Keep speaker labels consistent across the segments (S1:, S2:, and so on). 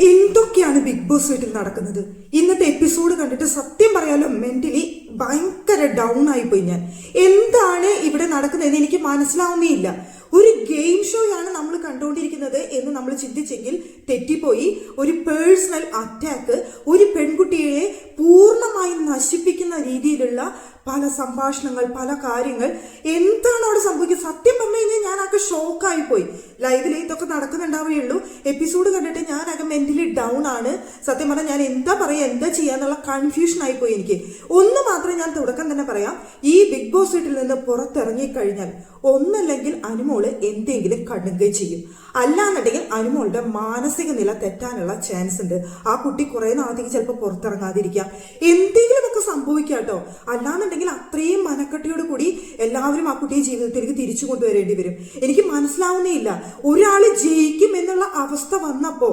S1: E എന്തൊക്കെയാണ് big boss വീട്ടിൽ നടക്കുന്നത്? ഇന്നത്തെ എപ്പിസോഡ് കണ്ടിട്ട് സത്യം പറയാലോ മെന്റലി ഭയങ്കര ഡൗൺ ആയിപ്പോയി ഞാൻ. എന്താണ് ഇവിടെ നടക്കുന്നതെന്ന് എനിക്ക് മനസ്സിലാവുന്നേയില്ല. ഒരു ഗെയിം ഷോയാണ് നമ്മൾ കണ്ടുകൊണ്ടിരിക്കുന്നത് എന്ന് നമ്മൾ ചിന്തിച്ചെങ്കിൽ തെറ്റിപ്പോയി. ഒരു പേഴ്സണൽ അറ്റാക്ക് ഒരു പെൺകുട്ടിയെ പൂർണമായും നശിപ്പിക്കുന്ന രീതിയിലുള്ള പല സംഭാഷണങ്ങൾ പല കാര്യങ്ങൾ എന്താണ് അവിടെ സംഭവിക്കുന്നത്? സത്യം പറഞ്ഞു കഴിഞ്ഞാൽ ഞാനൊക്കെ ഷോക്കായി പോയി. ലൈവിൽ ഇതൊക്കെ നടക്കുന്നുണ്ടാവുകയുള്ളൂ. എപ്പിസോഡ് കണ്ടിട്ട് ഞാനൊക്കെ മെന്റലി ഡൗൺ ആണ്. സത്യം പറഞ്ഞാൽ ഞാൻ എന്താ പറയുക എന്താ ചെയ്യാന്നുള്ള കൺഫ്യൂഷൻ ആയിപ്പോയി എനിക്ക്. ഒന്ന് മാത്രമേ ഞാൻ തുടക്കം തന്നെ പറയാം. ഈ ബിഗ് ബോസ് വീട്ടിൽ നിന്ന് പുറത്തിറങ്ങി കഴിഞ്ഞാൽ ഒന്നല്ലെങ്കിൽ അനുമോൾ എന്തെങ്കിലും കണ്ണുകയും ചെയ്യും. അല്ലാന്നുണ്ടെങ്കിൽ അനുമോളുടെ മാനസിക നില തെറ്റാനുള്ള ചാൻസ് ഉണ്ട്. ആ കുട്ടി കുറേ നാളത്തേക്ക് ചിലപ്പോൾ പുറത്തിറങ്ങാതിരിക്കാം എന്തെങ്കിലുമൊക്കെ സംഭവിക്കാം കേട്ടോ. അല്ലാന്നുണ്ടെങ്കിൽ അത്രയും മനക്കെട്ടിയോട് കൂടി എല്ലാവരും ആ കുട്ടിയെ ജീവിതത്തിലേക്ക് തിരിച്ചു കൊണ്ടുവരേണ്ടി വരും. എനിക്ക് മനസ്സിലാവുന്നേ ഇല്ല. ഒരാൾ ജയിക്കും എന്നുള്ള അവസ്ഥ വന്നപ്പോ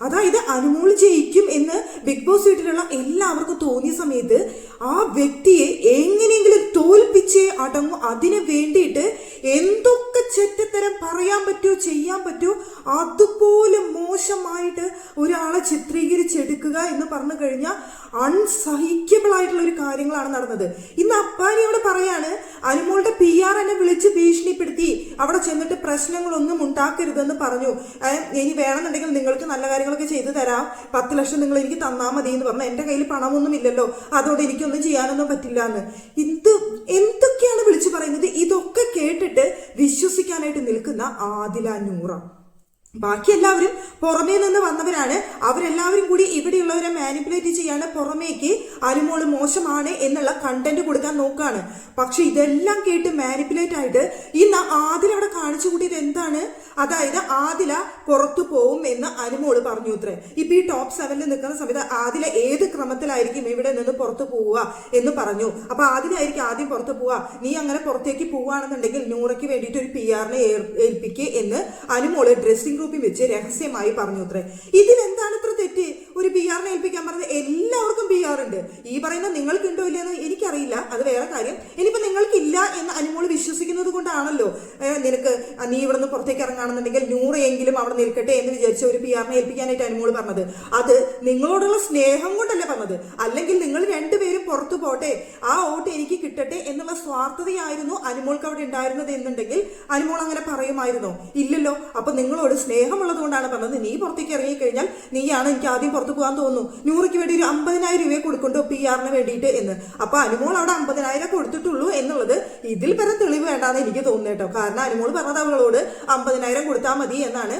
S1: അതായത് അനുമോൾ ജയിക്കും എന്ന് ബിഗ് ബോസ് വീട്ടിലുള്ള എല്ലാവർക്കും തോന്നിയ സമയത്ത് ആ വ്യക്തിയെ എങ്ങനെയെങ്കിലും തോൽപ്പിച്ച് അടങ്ങും അതിന് വേണ്ടിയിട്ട് എന്തൊക്കെ ചെറ്റത്തരം പറയാൻ പറ്റുമോ ചെയ്യാൻ പറ്റുമോ അതുപോലെ മോശമായിട്ട് ഒരാളെ ചിത്രീകരിച്ചെടുക്കുക എന്ന് പറഞ്ഞു കഴിഞ്ഞാൽ അൺസഹിക്കബിൾ ആയിട്ടുള്ള ഒരു കാര്യങ്ങളാണ് നടന്നത്. ഇന്ന് അപ്പാനി അവിടെ പറയാണ് അനുമോളുടെ പി ആർ എന്നെ വിളിച്ച് ഭീഷണിപ്പെടുത്തി. അവിടെ ചെന്നിട്ട് പ്രശ്നങ്ങളൊന്നും ഉണ്ടാക്കരുതെന്ന് പറഞ്ഞു. ഇനി വേണമെന്നുണ്ടെങ്കിൽ നിങ്ങൾക്ക് നല്ല കാര്യങ്ങളൊക്കെ ചെയ്തു തരാം. പത്ത് ലക്ഷം നിങ്ങൾ എനിക്ക് തന്നാൽ മതി എന്ന് പറഞ്ഞു. എന്റെ കയ്യിൽ പണമൊന്നും ഇല്ലല്ലോ. അതുകൊണ്ട് എനിക്കൊന്നും ചെയ്യാനൊന്നും പറ്റില്ല എന്ന്. ഇത് എന്തൊക്കെയാണ് വിളിച്ചു പറയുന്നത്? ഇതൊക്കെ കേട്ടിട്ട് വിശ്വസിക്കാനായിട്ട് നിൽക്കുന്ന ആദില നൂറ. ബാക്കി എല്ലാവരും പുറമേ നിന്ന് വന്നവരാണ്. അവരെല്ലാവരും കൂടി ഇവിടെയുള്ളവരെ മാനിപ്പുലേറ്റ് ചെയ്യാണ് പുറമേക്ക് അരുമോൾ മോശമാണ് എന്നുള്ള കണ്ടന്റ് കൊടുക്കാൻ നോക്കുകയാണ് പക്ഷെ ഇതെല്ലാം കേട്ട് മാനിപ്പുലേറ്റ് ആയിട്ട് ഇന്ന് ആദില അവിടെ കാണിച്ചു കൂടിയത് എന്താണ്? അതായത് ആദില പുറത്തു പോവും എന്ന് അനുമോൾ പറഞ്ഞു ഇത്രേ. ഇപ്പൊ ഈ ടോപ്പ് സെവനിൽ നിൽക്കുന്ന സമയത്ത് ആദില ഏത് ക്രമത്തിലായിരിക്കും ഇവിടെ നിന്ന് പുറത്തു പോവുക എന്ന് പറഞ്ഞു. അപ്പൊ ആദിലായിരിക്കും ആദ്യം പുറത്തു പോവുക. നീ അങ്ങനെ പുറത്തേക്ക് പോവുകയാണെന്നുണ്ടെങ്കിൽ നൂറയ്ക്ക് വേണ്ടിയിട്ട് ഒരു പി ആറിനെ ഏൽപ്പിക്കുക എന്ന് അനുമോൾ ഡ്രസ്സിംഗ് ഗ്രൂപ്പിൽ വെച്ച് രഹസ്യമായി പറഞ്ഞു അത്രേ. ഇതിൽ എന്താണ് ഇത്ര തെറ്റ്? ഒരു പി ആറിനെ ഏൽപ്പിക്കാൻ പറഞ്ഞത് എല്ലാവർക്കും പി ആർ ഉണ്ട്. ഈ പറയുന്ന നിങ്ങൾക്കുണ്ടോ ഇല്ലെന്ന് എനിക്കറിയില്ല. അത് വേറെ കാര്യം. ഇനിയിപ്പോൾ നിങ്ങൾക്കില്ല എന്ന് അനുമോൾ വിശ്വസിക്കുന്നത് കൊണ്ടാണല്ലോ. നിനക്ക് നീ ഇവിടുന്ന് പുറത്തേക്ക് ഇറങ്ങുകയാണെന്നുണ്ടെങ്കിൽ നൂറെങ്കിലും അവിടെ നിൽക്കട്ടെ എന്ന് വിചാരിച്ച ഒരു പി ആറിനെ ഏൽപ്പിക്കാനായിട്ട് അനുമോൾ പറഞ്ഞത്. അത് നിങ്ങളോടുള്ള സ്നേഹം കൊണ്ടല്ല പറഞ്ഞത്. അല്ലെങ്കിൽ നിങ്ങൾ രണ്ടുപേരും പുറത്തു പോട്ടെ. ആ വോട്ട് എനിക്ക് കിട്ടട്ടെ എന്നുള്ള സ്വാർത്ഥതയായിരുന്നു അനുമോൾക്ക് അവിടെ ഉണ്ടായിരുന്നത് എന്നുണ്ടെങ്കിൽ അനുമോൾ അങ്ങനെ പറയുമായിരുന്നോ? ഇല്ലല്ലോ. അപ്പൊ നിങ്ങളോട് സ്നേഹമുള്ളത് കൊണ്ടാണ് പറഞ്ഞത്. നീ പുറത്തേക്ക് ഇറങ്ങിക്കഴിഞ്ഞാൽ നീയാണ് എനിക്ക് ആദ്യം പുറത്ത് പോകാൻ തോന്നുന്നു. നൂറിക്ക് വേണ്ടി ഒരു അമ്പതിനായിരം രൂപയെ കൊടുക്കണ്ടോ പി ആറിന് വേണ്ടിയിട്ട് എന്ന്. അപ്പൊ അനുമോൾ അവിടെ അമ്പതിനായിരം കൊടുത്തിട്ടുള്ളൂ എന്നുള്ളത് ഇതിൽ പരം തെളിവ് വേണ്ടാന്ന് എനിക്ക് തോന്നുന്നു കേട്ടോ. കാരണം അനുമോൾ പറഞ്ഞത് അവളോട് അമ്പതിനായിരം കൊടുത്താൽ മതി എന്നാണ്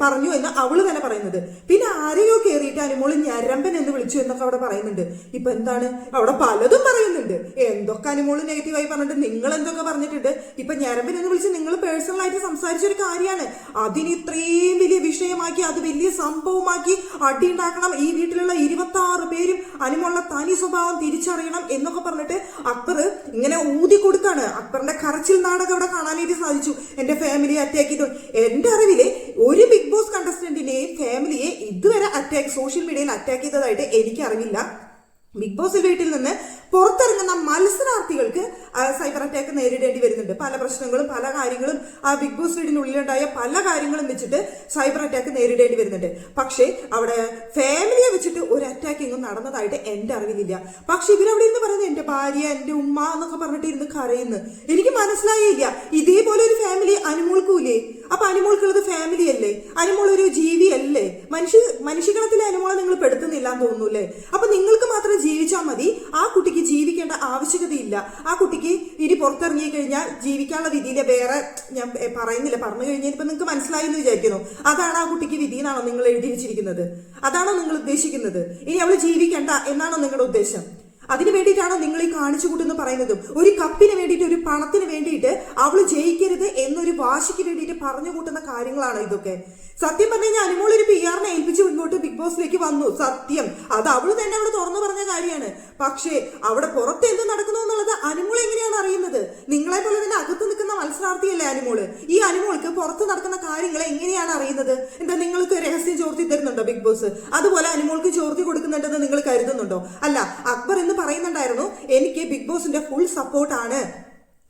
S1: പറഞ്ഞു എന്ന് അവൾ തന്നെ പറയുന്നത്. പിന്നെ ആരെയോ കയറിയിട്ട് അനുമോൾ ഞരമ്പൻ എന്ന് വിളിച്ചു എന്നൊക്കെ അവിടെ പറയുന്നുണ്ട്. ഇപ്പൊ എന്താണ്? അവിടെ പലതും പറയുന്നുണ്ട്. എന്തൊക്കെ അനുമോൾ നെഗറ്റീവായി പറഞ്ഞിട്ട് നിങ്ങൾ എന്തൊക്കെ പറഞ്ഞിട്ടുണ്ട്? ഇപ്പൊ ഞരമ്പൻ എന്ന് വിളിച്ച് നിങ്ങൾ പേഴ്സണൽ ആയിട്ട് സംസാരിച്ച ഒരു കാര്യമാണ്. അതിന് ഇത്രയും വലിയ വിഷയമാക്കി അത് വലിയ സംഭവമാക്കി അടി ഉണ്ടാക്കണം ഈ വീട്ടിലുള്ള ഇരുപത്തി ആറ് പേരും അനുമുള്ള തനി സ്വഭാവം തിരിച്ചറിയണം എന്നൊക്കെ പറഞ്ഞിട്ട് അക്ബർ ഇങ്ങനെ ഊതി കൊടുക്കാണ് അക്ബറിന്റെ കറച്ചിൽ നാടകം അവിടെ കാണാനായിട്ട് സാധിച്ചു. എന്റെ ഫാമിലിയെ അറ്റാക്ക് ചെയ്തു. എന്റെ അറിവിൽ ഒരു ബിഗ് ബോസ് കണ്ടസ്റ്റന്റിനെയും ഫാമിലിയെ ഇതുവരെ അറ്റാക്ക് സോഷ്യൽ മീഡിയയിൽ അറ്റാക്ക് ചെയ്തതായിട്ട് എനിക്ക് അറിവില്ല ബിഗ് ബോസ് വീട്ടിൽ നിന്ന് പുറത്തിറങ്ങുന്ന മത്സരാർത്ഥികൾക്ക് സൈബർ അറ്റാക്ക് നേരിടേണ്ടി വരുന്നുണ്ട്. പല പ്രശ്നങ്ങളും പല കാര്യങ്ങളും ആ ബിഗ് ബോസ് വീടിനുള്ളിലുണ്ടായ പല കാര്യങ്ങളും വെച്ചിട്ട് സൈബർ അറ്റാക്ക് നേരിടേണ്ടി വരുന്നുണ്ട്. പക്ഷേ അവിടെ ഫാമിലിയെ വെച്ചിട്ട് ഒരു അറ്റാക്കിങ്ങും നടന്നതായിട്ട് എന്റെ അറിവിലില്ല. പക്ഷെ ഇവരവിടെ ഇരുന്ന് പറയുന്നത് എന്റെ ഭാര്യ എന്റെ ഉമ്മ എന്നൊക്കെ പറഞ്ഞിട്ട് ഇരുന്ന് കരയുന്നു. എനിക്ക് മനസ്സിലായില്ല. ഇതേപോലെ ഒരു ഫാമിലി അനുമോൾക്കൂലേ? അപ്പൊ അനുമോൾക്കുള്ളത് ഫാമിലി അല്ലേ? അനുമോൾ ഒരു ജീവി അല്ലേ മനുഷ്യ മനുഷ്യഗണത്തിലെ അനുമോളെ നിങ്ങൾ പെടുത്തുന്നില്ല എന്ന് തോന്നുന്നു അപ്പൊ നിങ്ങൾക്ക് മാത്രം ജീവിച്ചാൽ മതി. ആ കുട്ടിക്ക് ജീവിക്കേണ്ട ആവശ്യകതയില്ല. ആ കുട്ടിക്ക് ഇനി പുറത്തിറങ്ങി കഴിഞ്ഞാൽ ജീവിക്കാനുള്ള വിധിയിലെ വേറെ ഞാൻ പറയുന്നില്ല. പറഞ്ഞു കഴിഞ്ഞാൽ ഇപ്പൊ നിങ്ങൾക്ക് മനസ്സിലായി എന്ന് വിചാരിക്കുന്നു. അതാണ് ആ കുട്ടിക്ക് വിധി എന്നാണോ നിങ്ങൾ എഴുതി വെച്ചിരിക്കുന്നത്? അതാണോ നിങ്ങൾ ഉദ്ദേശിക്കുന്നത്? ഇനി അവൾ ജീവിക്കണ്ട എന്നാണോ നിങ്ങളുടെ ഉദ്ദേശം? അതിനു വേണ്ടിയിട്ടാണോ നിങ്ങൾ ഈ കാണിച്ചു കൂട്ടെന്ന് പറയുന്നതും? ഒരു കപ്പിന് വേണ്ടിയിട്ട് ഒരു പണത്തിന് വേണ്ടിയിട്ട് അവൾ ജയിക്കരുത് എന്നൊരു വാശിക്ക് വേണ്ടിയിട്ട് പറഞ്ഞു കൂട്ടുന്ന കാര്യങ്ങളാണ് ഇതൊക്കെ? സത്യം പറഞ്ഞു കഴിഞ്ഞാൽ അനുമോൾ ഒരു പി ആറിനെ ഏൽപ്പിച്ച് മുൻപോട്ട് ബിഗ് ബോസിലേക്ക് വന്നു. സത്യം. അത് അവൾ തന്നെ അവിടെ തുറന്നു പറഞ്ഞ കാര്യമാണ്. പക്ഷേ അവിടെ പുറത്ത് എന്ത് നടക്കുന്നു എന്നുള്ളത് അനുമോൾ എങ്ങനെയാണ് അറിയുന്നത്? നിങ്ങളെ പോലെ തന്നെ അകത്ത് നിൽക്കുന്ന മത്സരാർത്ഥിയല്ലേ അനുമോൾ? ഈ അനുമോൾക്ക് പുറത്ത് നടക്കുന്ന കാര്യങ്ങൾ എങ്ങനെയാണ് അറിയുന്നത്? എന്താ നിങ്ങൾക്ക് രഹസ്യം ചോർത്തി തരുന്നുണ്ടോ ബിഗ് ബോസ് അതുപോലെ അനുമോൾക്ക് ചോർത്തി കൊടുക്കുന്നുണ്ടെന്ന് നിങ്ങൾ കരുതുന്നുണ്ടോ? അല്ല അക്ബർ എന്ന് പറയുന്നുണ്ടായിരുന്നു എനിക്ക് ബിഗ് ബോസിന്റെ ഫുൾ സപ്പോർട്ടാണ്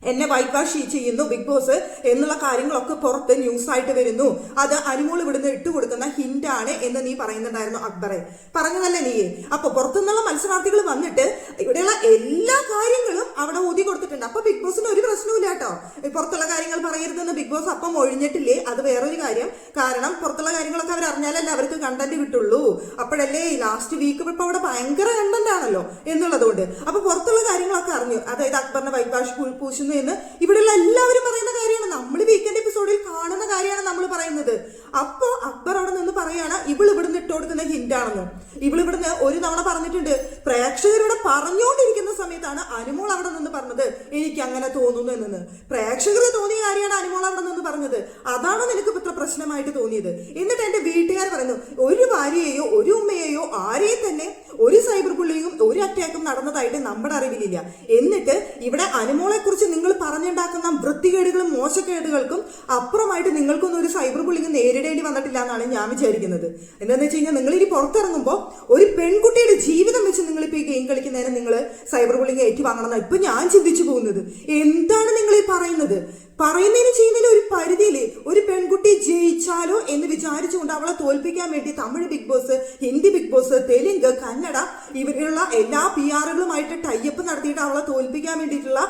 S1: എന്നെ വൈറ്റ് വാഷ് ചെയ്യുന്നു ബിഗ് ബോസ് എന്നുള്ള കാര്യങ്ങളൊക്കെ പുറത്ത് ന്യൂസ് ആയിട്ട് വരുന്നു. അത് അനുമോൾ ഇവിടുന്ന് ഇട്ടുകൊടുക്കുന്ന ഹിന്റ് ആണ് എന്ന് നീ പറയുന്നുണ്ടായിരുന്നു അക്ബറെ. പറഞ്ഞതല്ലേ നീ അപ്പൊ പുറത്തുനിന്നുള്ള മത്സരാർത്ഥികൾ വന്നിട്ട് ഇവിടെയുള്ള എല്ലാ കാര്യങ്ങളും അവിടെ ഊതി കൊടുത്തിട്ടുണ്ട്. അപ്പൊ ബിഗ് ബോസിന് ഒരു പ്രശ്നവും കേട്ടോ. പുറത്തുള്ള കാര്യങ്ങൾ പറയരുതെന്ന് ബിഗ് ബോസ് അപ്പം ഒഴിഞ്ഞിട്ടില്ലേ? അത് വേറൊരു കാര്യം. കാരണം പുറത്തുള്ള കാര്യങ്ങളൊക്കെ അവർ അറിഞ്ഞാലല്ലേ അവർക്ക് കണ്ടന്റ് കിട്ടുള്ളൂ. അപ്പോഴല്ലേ ലാസ്റ്റ് വീക്ക് ഇപ്പൊ അവിടെ ഭയങ്കര കണ്ടന്റ് ആണല്ലോ എന്നുള്ളതുകൊണ്ട്. അപ്പൊ പുറത്തുള്ള കാര്യങ്ങളൊക്കെ അറിഞ്ഞു. അതായത് അക്ബറിന്റെ വൈറ്റ് വാഷ് പൂശുന്നു എന്ന് ഇവിടെയുള്ള എല്ലാവരും പറയുന്ന കാര്യമാണ്. നമ്മൾ വീക്കെൻഡ് എപ്പിസോഡിൽ കാണുന്ന കാര്യമാണ് നമ്മൾ പറയുന്നത്. അപ്പോ അക്ബർ അവിടെ നിന്ന് പറയാണ് ഇവൾ ഇവിടുന്ന് ഇട്ട് കൊടുക്കുന്ന ഹിന്റാണെന്ന് ഇവൾ ഇവിടുന്ന് ഒരു തവണ പറഞ്ഞിട്ടുണ്ട് പ്രേക്ഷകരോട് പറഞ്ഞുകൊണ്ടിരിക്കുന്ന സമയത്താണ് അനുമോൾ അവിടെ നിന്ന് പറഞ്ഞത്. എനിക്ക് അങ്ങനെ തോന്നുന്നു എന്നത് പ്രേക്ഷകര് തോന്നിയ കാര്യമാണ് അനുമോൾ അവിടെ നിന്ന് പറഞ്ഞത്. അതാണ് നിനക്ക് ഇത്ര പ്രശ്നമായിട്ട് തോന്നിയത്. എന്നിട്ട് എന്റെ വീട്ടുകാർ പറയുന്നു ഒരു ഭാര്യയെയോ ഒരു ഉമ്മയെയോ ആരെയും തന്നെ ഒരു സൈബർ ബുള്ളിങ്ങും ഒരു അറ്റാക്കും നടന്നതായിട്ട് നമ്മുടെ അറിവിലില്ല. എന്നിട്ട് ഇവിടെ അനുമോളെ കുറിച്ച് നിങ്ങൾ പറഞ്ഞുണ്ടാക്കുന്ന വൃത്തികേടുകളും മോശക്കേടുകൾക്കും അപ്പുറമായിട്ട് നിങ്ങൾക്കൊന്നും ഒരു സൈബർ ബുള്ളിങ് നേരിടേണ്ടി വന്നിട്ടില്ല എന്നാണ് ഞാൻ വിചാരിക്കുന്നത്. എന്താണെന്ന് വെച്ച് കഴിഞ്ഞാൽ നിങ്ങൾ ഇനി പുറത്തിറങ്ങുമ്പോൾ ഒരു പെൺകുട്ടിയുടെ ജീവിതം വെച്ച് നിങ്ങൾ ഇപ്പോൾ ഈ ഗെയിം കളിക്കുന്നതിന് നിങ്ങൾ സൈബർ ബുള്ളിങ് ഏറ്റുവാങ്ങണമെന്നാണ് ഇപ്പം ഞാൻ ചിന്തിച്ചു പോകുന്നത്. എന്താണ് നിങ്ങൾ ഈ പറയുന്നത്? പറയുന്നതിന് ചെയ്യുന്നതിന് ഒരു പരിധിയില്ലേ? ഒരു പെൺകുട്ടി ജയിച്ചാലോ എന്ന് വിചാരിച്ചുകൊണ്ട് അവളെ തോൽപ്പിക്കാൻ വേണ്ടി Tamil big boss Hindi big boss Telugu Kannada ഇവരുള്ള എല്ലാ പി ആറുകളുമായിട്ട് ടൈപ്പ് നടത്തിയിട്ട് അവളെ തോൽപ്പിക്കാൻ വേണ്ടിയിട്ടുള്ള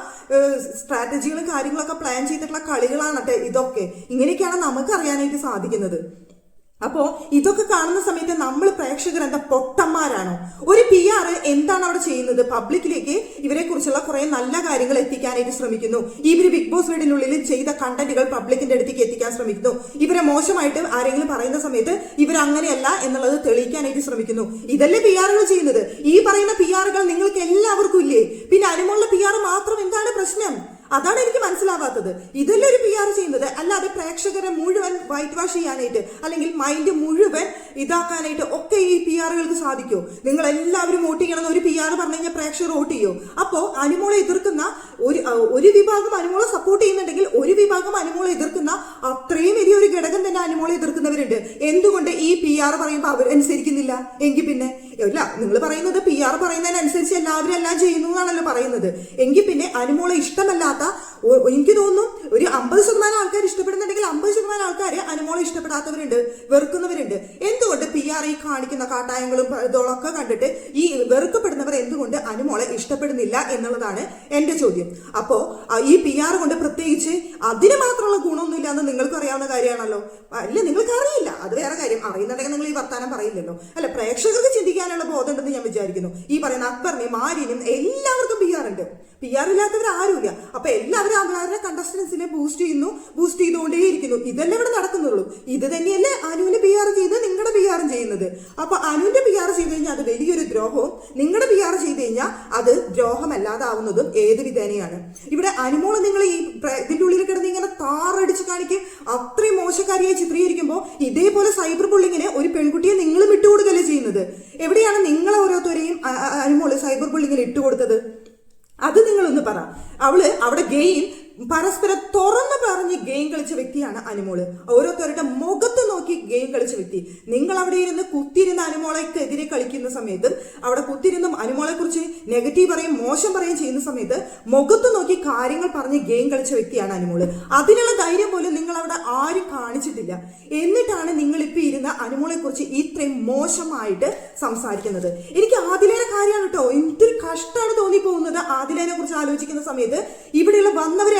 S1: സ്ട്രാറ്റജികളും കാര്യങ്ങളൊക്കെ പ്ലാൻ ചെയ്തിട്ടുള്ള കളികളാണ് ഇതൊക്കെ. ഇങ്ങനെയൊക്കെയാണ് നമുക്ക് അറിയാനായിട്ട് സാധിക്കുന്നത്. അപ്പോ ഇതൊക്കെ കാണുന്ന സമയത്ത് നമ്മൾ പ്രേക്ഷകർ എന്താ പൊട്ടന്മാരാണോ? ഒരു പി ആർ എന്താണ് അവിടെ ചെയ്യുന്നത്? പബ്ലിക്കിലേക്ക് ഇവരെ കുറിച്ചുള്ള കുറെ നല്ല കാര്യങ്ങൾ എത്തിക്കാനായിട്ട് ശ്രമിക്കുന്നു. ഇവർ ബിഗ് ബോസ് വീടിനുള്ളിൽ ചെയ്ത കണ്ടന്റുകൾ പബ്ലിക്കിന്റെ അടുത്തേക്ക് എത്തിക്കാൻ ശ്രമിക്കുന്നു. ഇവരെ മോശമായിട്ട് ആരെങ്കിലും പറയുന്ന സമയത്ത് ഇവർ അങ്ങനെയല്ല എന്നുള്ളത് തെളിയിക്കാനായിട്ട് ശ്രമിക്കുന്നു. ഇതല്ലേ പി ആറുകൾ ചെയ്യുന്നത്? ഈ പറയുന്ന പി ആറുകൾ നിങ്ങൾക്ക് എല്ലാവർക്കും ഇല്ലേ? പിന്നെ അനുമുള്ള പി ആർ മാത്രം എന്താണ് പ്രശ്നം? അതാണ് എനിക്ക് മനസ്സിലാവാത്തത്. ഇതല്ല ഒരു പി ആർ ചെയ്യുന്നത്? അല്ലാതെ പ്രേക്ഷകരെ മുഴുവൻ വൈറ്റ് വാഷ് ചെയ്യാനായിട്ട് അല്ലെങ്കിൽ മൈൻഡ് മുഴുവൻ ഇതാക്കാനായിട്ട് ഒക്കെ ഈ പി ആറുകൾക്ക് സാധിക്കുമോ നിങ്ങൾ എല്ലാവരും വോട്ട് ചെയ്യണമെന്ന് ഒരു പി ആർ പറഞ്ഞു കഴിഞ്ഞാൽ പ്രേക്ഷകർ വോട്ട് ചെയ്യോ? അപ്പോൾ അനുമോളെ എതിർക്കുന്ന ഒരു ഒരു വിഭാഗം അനുമോളെ സപ്പോർട്ട് ചെയ്യുന്നുണ്ടെങ്കിൽ ഒരു വിഭാഗം അനുമോളെ എതിർക്കുന്ന അത്രയും വലിയൊരു ഘടകം തന്നെ അനുമോളെ എതിർക്കുന്നവരുണ്ട്. എന്തുകൊണ്ട് ഈ പി ആർ പറയുമ്പോൾ അവരനുസരിക്കുന്നില്ല? എങ്കിൽ പിന്നെ ഇല്ല നിങ്ങൾ പറയുന്നത് പി ആർ പറയുന്നതിനനുസരിച്ച് എല്ലാവരും എല്ലാം ചെയ്യുന്നു എന്നാണല്ലോ പറയുന്നത്. എങ്കിൽ പിന്നെ അനുമോളെ ഇഷ്ടമല്ലാത്ത എനിക്ക് തോന്നുന്നു ഒരു അമ്പത് ശതമാനം ആൾക്കാർ ഇഷ്ടപ്പെടുന്നുണ്ടെങ്കിൽ അമ്പത് ശതമാനം ആൾക്കാർ അനുമോളെ ഇഷ്ടപ്പെടാത്തവരുണ്ട് വെറുക്കുന്നവരുണ്ട്. എന്തുകൊണ്ട് പി ഈ കാണിക്കുന്ന കാട്ടായങ്ങളും ഇതൊക്കെ കണ്ടിട്ട് ഈ വെറുക്കപ്പെടുന്നവർ എന്തുകൊണ്ട് അനുമോളെ ഇഷ്ടപ്പെടുന്നില്ല എന്നുള്ളതാണ് എന്റെ ചോദ്യം. അപ്പോ ഈ പി ആർ കൊണ്ട് പ്രത്യേകിച്ച് അതിന് മാത്രമുള്ള ഗുണമൊന്നുമില്ല എന്ന് നിങ്ങൾക്ക് അറിയാവുന്ന കാര്യമാണല്ലോ. അല്ല നിങ്ങൾക്ക് അറിയില്ല. അത് വേറെ കാര്യം. അറിയുന്നുണ്ടെങ്കിൽ നിങ്ങൾ ഈ വർത്താനം പറയില്ലല്ലോ. അല്ല പ്രേക്ഷകർക്ക് ചിന്തിക്കാനുള്ള ബോധം ഉണ്ടെന്ന് ഞാൻ വിചാരിക്കുന്നു. ഈ പറയുന്ന അക്ബറിനെയും മാരിനും എല്ലാവർക്കും പി ആർ ഉണ്ട്. പി ആർ ഇല്ലാത്തവർ ആരുമില്ല. അപ്പൊ എല്ലാവരും അവരുടെ കണ്ടസ്റ്റൻസിനെ ബൂസ്റ്റ് ചെയ്യുന്നു ബൂസ്റ്റ് ചെയ്തുകൊണ്ടേയിരിക്കുന്നു. ഇതല്ലേ ഇവിടെ നടക്കുന്നുള്ളൂ. ഇത് തന്നെയല്ലേ അനുവിന് പി ആർ ചെയ്ത് നിങ്ങളുടെ പി ആറും ചെയ്യുന്നത്. അപ്പൊ അനുവിന്റെ പി ആർ ചെയ്ത് കഴിഞ്ഞാൽ അത് വലിയൊരു ദ്രോഹവും നിങ്ങളുടെ പി ആർ ചെയ്ത് കഴിഞ്ഞാൽ അത് ദ്രോഹമല്ലാതാവുന്നതും ഏത് വിധേനയാണ്. ഇവിടെ അനുമോൾ നിങ്ങൾ ഈ ഇതിന്റെ ഉള്ളിൽ കിടന്ന് ഇങ്ങനെ താറടിച്ച് കാണിക്കും. അത്രയും മോശക്കാരിയായി ചിത്രീകരിക്കുമ്പോൾ ഇതേപോലെ സൈബർ ബുള്ളിങ്ങിന് ഒരു പെൺകുട്ടിയെ നിങ്ങൾ വിട്ടുകൊടുക്കല്ലേ ചെയ്യുന്നത്? എവിടെയാണ് നിങ്ങൾ ഓരോരുത്തരെയും അനുമോൾ സൈബർ ബുള്ളിങ്ങിന് ഇട്ടുകൊടുത്തത് അത് നിങ്ങളൊന്ന് പറ. അവൾ അവിടെ ഗെയിം പരസ്പരം തുറന്നു പറഞ്ഞ് ഗെയിം കളിച്ച വ്യക്തിയാണ് അനുമോൾ. ഓരോരുത്തരുടെ മുഖത്ത് നോക്കി ഗെയിം കളിച്ച വ്യക്തി. നിങ്ങൾ അവിടെ ഇരുന്ന് കുത്തിരുന്ന് അനുമോളക്കെതിരെ കളിക്കുന്ന സമയത്ത് അവിടെ കുത്തിരുന്നും അനുമോളെ കുറിച്ച് നെഗറ്റീവ് പറയും മോശം പറയും ചെയ്യുന്ന സമയത്ത് മുഖത്ത് നോക്കി കാര്യങ്ങൾ പറഞ്ഞ് ഗെയിം കളിച്ച വ്യക്തിയാണ് അനുമോൾ. അതിനുള്ള ധൈര്യം പോലും നിങ്ങൾ അവിടെ ആരും കാണിച്ചിട്ടില്ല. എന്നിട്ടാണ് നിങ്ങൾ ഇപ്പൊ ഇരുന്ന അനുമോളെ കുറിച്ച് ഇത്രയും മോശമായിട്ട് സംസാരിക്കുന്നത്. എനിക്ക് ആദിലേറെ കാര്യമാണ് കേട്ടോ. എന്തൊരു കഷ്ടമാണ് തോന്നിപ്പോകുന്നത് ആദിലേനെ കുറിച്ച് ആലോചിക്കുന്ന സമയത്ത് ഇവിടെയുള്ള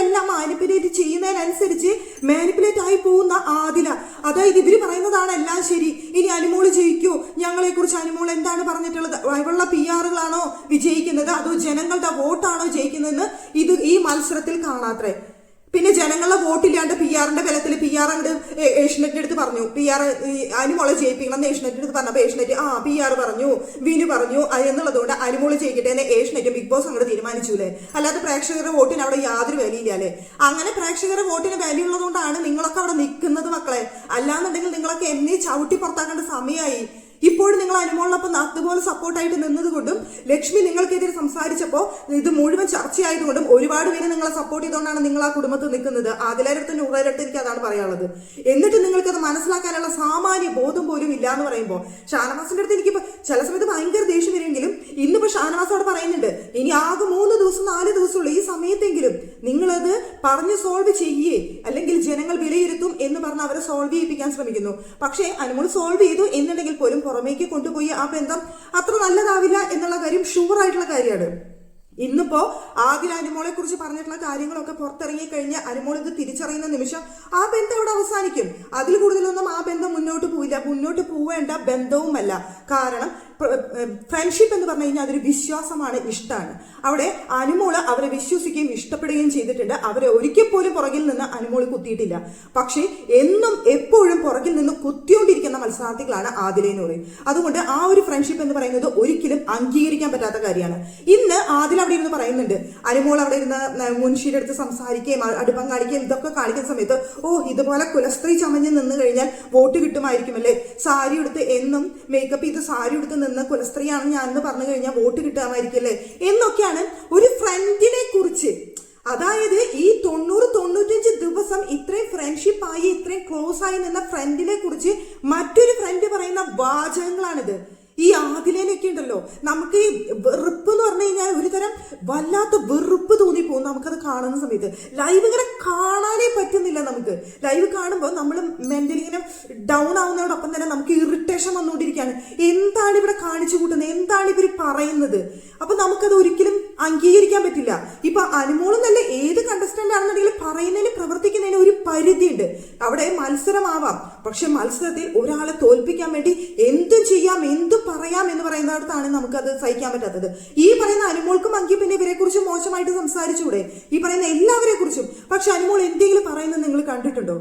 S1: വന്നവരെല്ലാം മാനിപ്പുലേറ്റ് ചെയ്യുന്നതിനനുസരിച്ച് മാനിപ്പുലേറ്റ് ആയി പോകുന്ന ആദില. അതായത് ഇവർ പറയുന്നതാണ് എല്ലാം ശരി. ഇനി അനുമോൾ ജയിക്കൂ. ഞങ്ങളെ കുറിച്ച് അനുമോൾ എന്താണ് പറഞ്ഞിട്ടുള്ളത്? ഇവളുള്ള പി ആറുകളാണോ വിജയിക്കുന്നത്? അതോ ജനങ്ങളുടെ വോട്ടാണോ ജയിക്കുന്നതെന്ന് ഇത് ഈ മത്സരത്തിൽ കാണാത്രേ പിന്നെ ജനങ്ങളുടെ വോട്ടില്ലാണ്ട് പി ആറിന്റെ ബലത്തിൽ പി ആർ അങ്ങോട്ട് ഏഷ്യനെറ്റിന്റെ അടുത്ത് പറഞ്ഞു. പി ആർ അനുമോളെ ജയിപ്പിക്കണം എന്ന് ഏഷ്യനെറ്റിന്റെ അടുത്ത് പറഞ്ഞപ്പോൾ ഏഷ്യനെറ്റ് ആ പി ആർ പറഞ്ഞു വിനു പറഞ്ഞു എന്നുള്ളതുകൊണ്ട് അനുമോൾ ജയിക്കട്ടെ എന്ന് ഏഷ്യനെറ്റ് ബിഗ് ബോസ് അങ്ങോട്ട് തീരുമാനിച്ചു അല്ലേ അല്ലാതെ പ്രേക്ഷകരുടെ വോട്ടിന് അവിടെ യാതൊരു വിലയില്ല അല്ലേ അങ്ങനെ പ്രേക്ഷകരുടെ വോട്ടിന് വില ഉള്ളതുകൊണ്ടാണ് നിങ്ങളൊക്കെ അവിടെ നിൽക്കുന്നത് മക്കളെ. അല്ലാന്നുണ്ടെങ്കിൽ നിങ്ങളൊക്കെ എന്നെ ചവിട്ടി പുറത്താക്കേണ്ട സമയമായി ഇപ്പോഴും നിങ്ങൾ അനുമോളിനൊപ്പം അതുപോലെ സപ്പോർട്ടായിട്ട് നിന്നതുകൊണ്ടും ലക്ഷ്മി നിങ്ങൾക്കെതിരെ സംസാരിച്ചപ്പോൾ ഇത് മുഴുവൻ ചർച്ചയായതുകൊണ്ടും ഒരുപാട് പേര് നിങ്ങളെ സപ്പോർട്ട് ചെയ്തുകൊണ്ടാണ് നിങ്ങൾ ആ കുടുംബത്തിൽ നിൽക്കുന്നത്. ആദിലരടുത്ത് നൂറരടുത്ത് എനിക്ക് അതാണ് പറയാനുള്ളത്. എന്നിട്ട് നിങ്ങൾക്കത് മനസ്സിലാക്കാനുള്ള സാമാന്യ ബോധം പോലും ഇല്ല എന്ന് പറയുമ്പോൾ ഷാനവാസിന്റെ അടുത്ത് എനിക്കിപ്പോൾ ചില സമയത്ത് ഭയങ്കര ദേഷ്യം വരുമെങ്കിലും ഇന്നിപ്പോ ഷാനവാസോട് പറയുന്നുണ്ട് ഇനി ആകെ മൂന്ന് ദിവസം നാല് ദിവസമുള്ളൂ. ഈ സമയത്തെങ്കിലും നിങ്ങളത് പറഞ്ഞ് സോൾവ് ചെയ്യേ. അല്ലെങ്കിൽ ജനങ്ങൾ വിലയിരുത്തും എന്ന് പറഞ്ഞ് അവരെ സോൾവ് ചെയ്യിപ്പിക്കാൻ ശ്രമിക്കുന്നു. പക്ഷേ അനുമോൾ സോൾവ് ചെയ്തു എന്നുണ്ടെങ്കിൽ പോലും പുറമേക്ക് കൊണ്ടുപോയി ആ ബന്ധം അത്ര നല്ലതാവില്ല എന്നുള്ള കാര്യം ഷുവർ ആയിട്ടുള്ള കാര്യമാണ്. ഇന്നിപ്പോ ആദ്യം അനുമോളെ കുറിച്ച് പറഞ്ഞിട്ടുള്ള കാര്യങ്ങളൊക്കെ പുറത്തിറങ്ങി കഴിഞ്ഞ് അനുമോൾ ഇത് തിരിച്ചറിയുന്ന നിമിഷം ആ ബന്ധം അവിടെ അവസാനിക്കും. അതിൽ കൂടുതലൊന്നും ആ ബന്ധം മുന്നോട്ട് പോവില്ല. മുന്നോട്ട് പോവേണ്ട ബന്ധവുമല്ല. കാരണം ഫ്രണ്ട്ഷിപ്പ് എന്ന് പറഞ്ഞു കഴിഞ്ഞാൽ അതൊരു വിശ്വാസമാണ് ഇഷ്ടമാണ്. അവിടെ അനുമോൾ അവരെ വിശ്വസിക്കുകയും ഇഷ്ടപ്പെടുകയും ചെയ്തിട്ടുണ്ട്. അവരെ ഒരിക്കൽ പോലും പുറകിൽ നിന്ന് അനുമോൾ കുത്തിയിട്ടില്ല. പക്ഷേ എന്നും എപ്പോഴും പുറകിൽ നിന്ന് കുത്തിയോണ്ടിരിക്കുന്ന മത്സരാർത്ഥികളാണ് ആദിലേനൂറ് അതുകൊണ്ട് ആ ഒരു ഫ്രണ്ട്ഷിപ്പ് എന്ന് പറയുന്നത് ഒരിക്കലും അംഗീകരിക്കാൻ പറ്റാത്ത കാര്യമാണ്. ഇന്ന് ആദിൽ അവിടെ ഇരുന്ന് പറയുന്നുണ്ട്. അനുമോൾ അവിടെ ഇരുന്ന് മുൻഷിയുടെ അടുത്ത് സംസാരിക്കുകയും അടുപ്പം കാണിക്കുകയും ഇതൊക്കെ കാണിക്കുന്ന സമയത്ത് ഓ ഇതുപോലെ കുലസ്ത്രീ ചമഞ്ഞ് നിന്ന് കഴിഞ്ഞാൽ വോട്ട് കിട്ടുമായിരിക്കുമല്ലേ? സാരി എടുത്ത് എന്നും മേക്കപ്പ് ചെയ്ത് സാരി എടുത്ത് നിന്ന് കുലസ്ത്രീയാണ് ഞാൻ എന്ന് പറഞ്ഞു കഴിഞ്ഞാൽ വോട്ട് കിട്ടാമായിരിക്കല്ലേ എന്നൊക്കെയാണ് ഒരു ഫ്രണ്ടിനെ കുറിച്ച്. അതായത് ഈ തൊണ്ണൂറ് തൊണ്ണൂറ്റഞ്ച് ദിവസം ഇത്രയും ഫ്രണ്ട്ഷിപ്പ് ആയി ഇത്രയും ക്ലോസ് ആയി നിന്ന ഫ്രണ്ടിനെ കുറിച്ച് മറ്റൊരു ഫ്രണ്ട് പറയുന്ന വാചകങ്ങളാണിത്. ഈ ആദിലേനൊക്കെ ഉണ്ടല്ലോ. നമുക്ക് ഈ വെറുപ്പ് എന്ന് പറഞ്ഞു കഴിഞ്ഞാൽ ഒരു തരം വല്ലാത്ത വെറുപ്പ് തോന്നിപ്പോകും നമുക്കത് കാണുന്ന സമയത്ത്. ലൈവ് ഇങ്ങനെ കാണാനേ പറ്റുന്നില്ല നമുക്ക്. ലൈവ് കാണുമ്പോൾ നമ്മൾ മെന്റലി ഇങ്ങനെ ഡൗൺ ആവുന്നതോടൊപ്പം തന്നെ നമുക്ക് ഇറിറ്റേഷൻ വന്നുകൊണ്ടിരിക്കുകയാണ്. എന്താണ് ഇവിടെ കാണിച്ചു കൂട്ടുന്നത്? എന്താണ് ഇവർ പറയുന്നത്? അപ്പൊ നമുക്കത് ഒരിക്കലും അംഗീകരിക്കാൻ പറ്റില്ല. ഇപ്പൊ അനുമോളും നല്ല ഏത് കണ്ടസ്റ്റന്റ് ആണെന്നുണ്ടെങ്കിൽ പറയുന്നതിന് പ്രവർത്തിക്കുന്നതിന് ഒരു പരിധിയുണ്ട്. അവിടെ മത്സരമാവാം. പക്ഷെ മത്സരത്തിൽ ഒരാളെ തോൽപ്പിക്കാൻ വേണ്ടി എന്തും ചെയ്യാം എന്തും പറയാം എന്ന് പറയുന്നിടത്താണ് നമുക്കത് സഹിക്കാൻ പറ്റാത്തത്. ഈ പറയുന്ന അനുമോൾക്കും അങ്കി പിന്നെ ഇവരെ കുറിച്ച് മോശമായിട്ട് സംസാരിച്ചുകൂടെ ഈ പറയുന്ന എല്ലാവരെ കുറിച്ചും പക്ഷെ അനുമോൾ എന്തെങ്കിലും പറയുന്നത് നിങ്ങൾ കണ്ടിട്ടുണ്ടോ?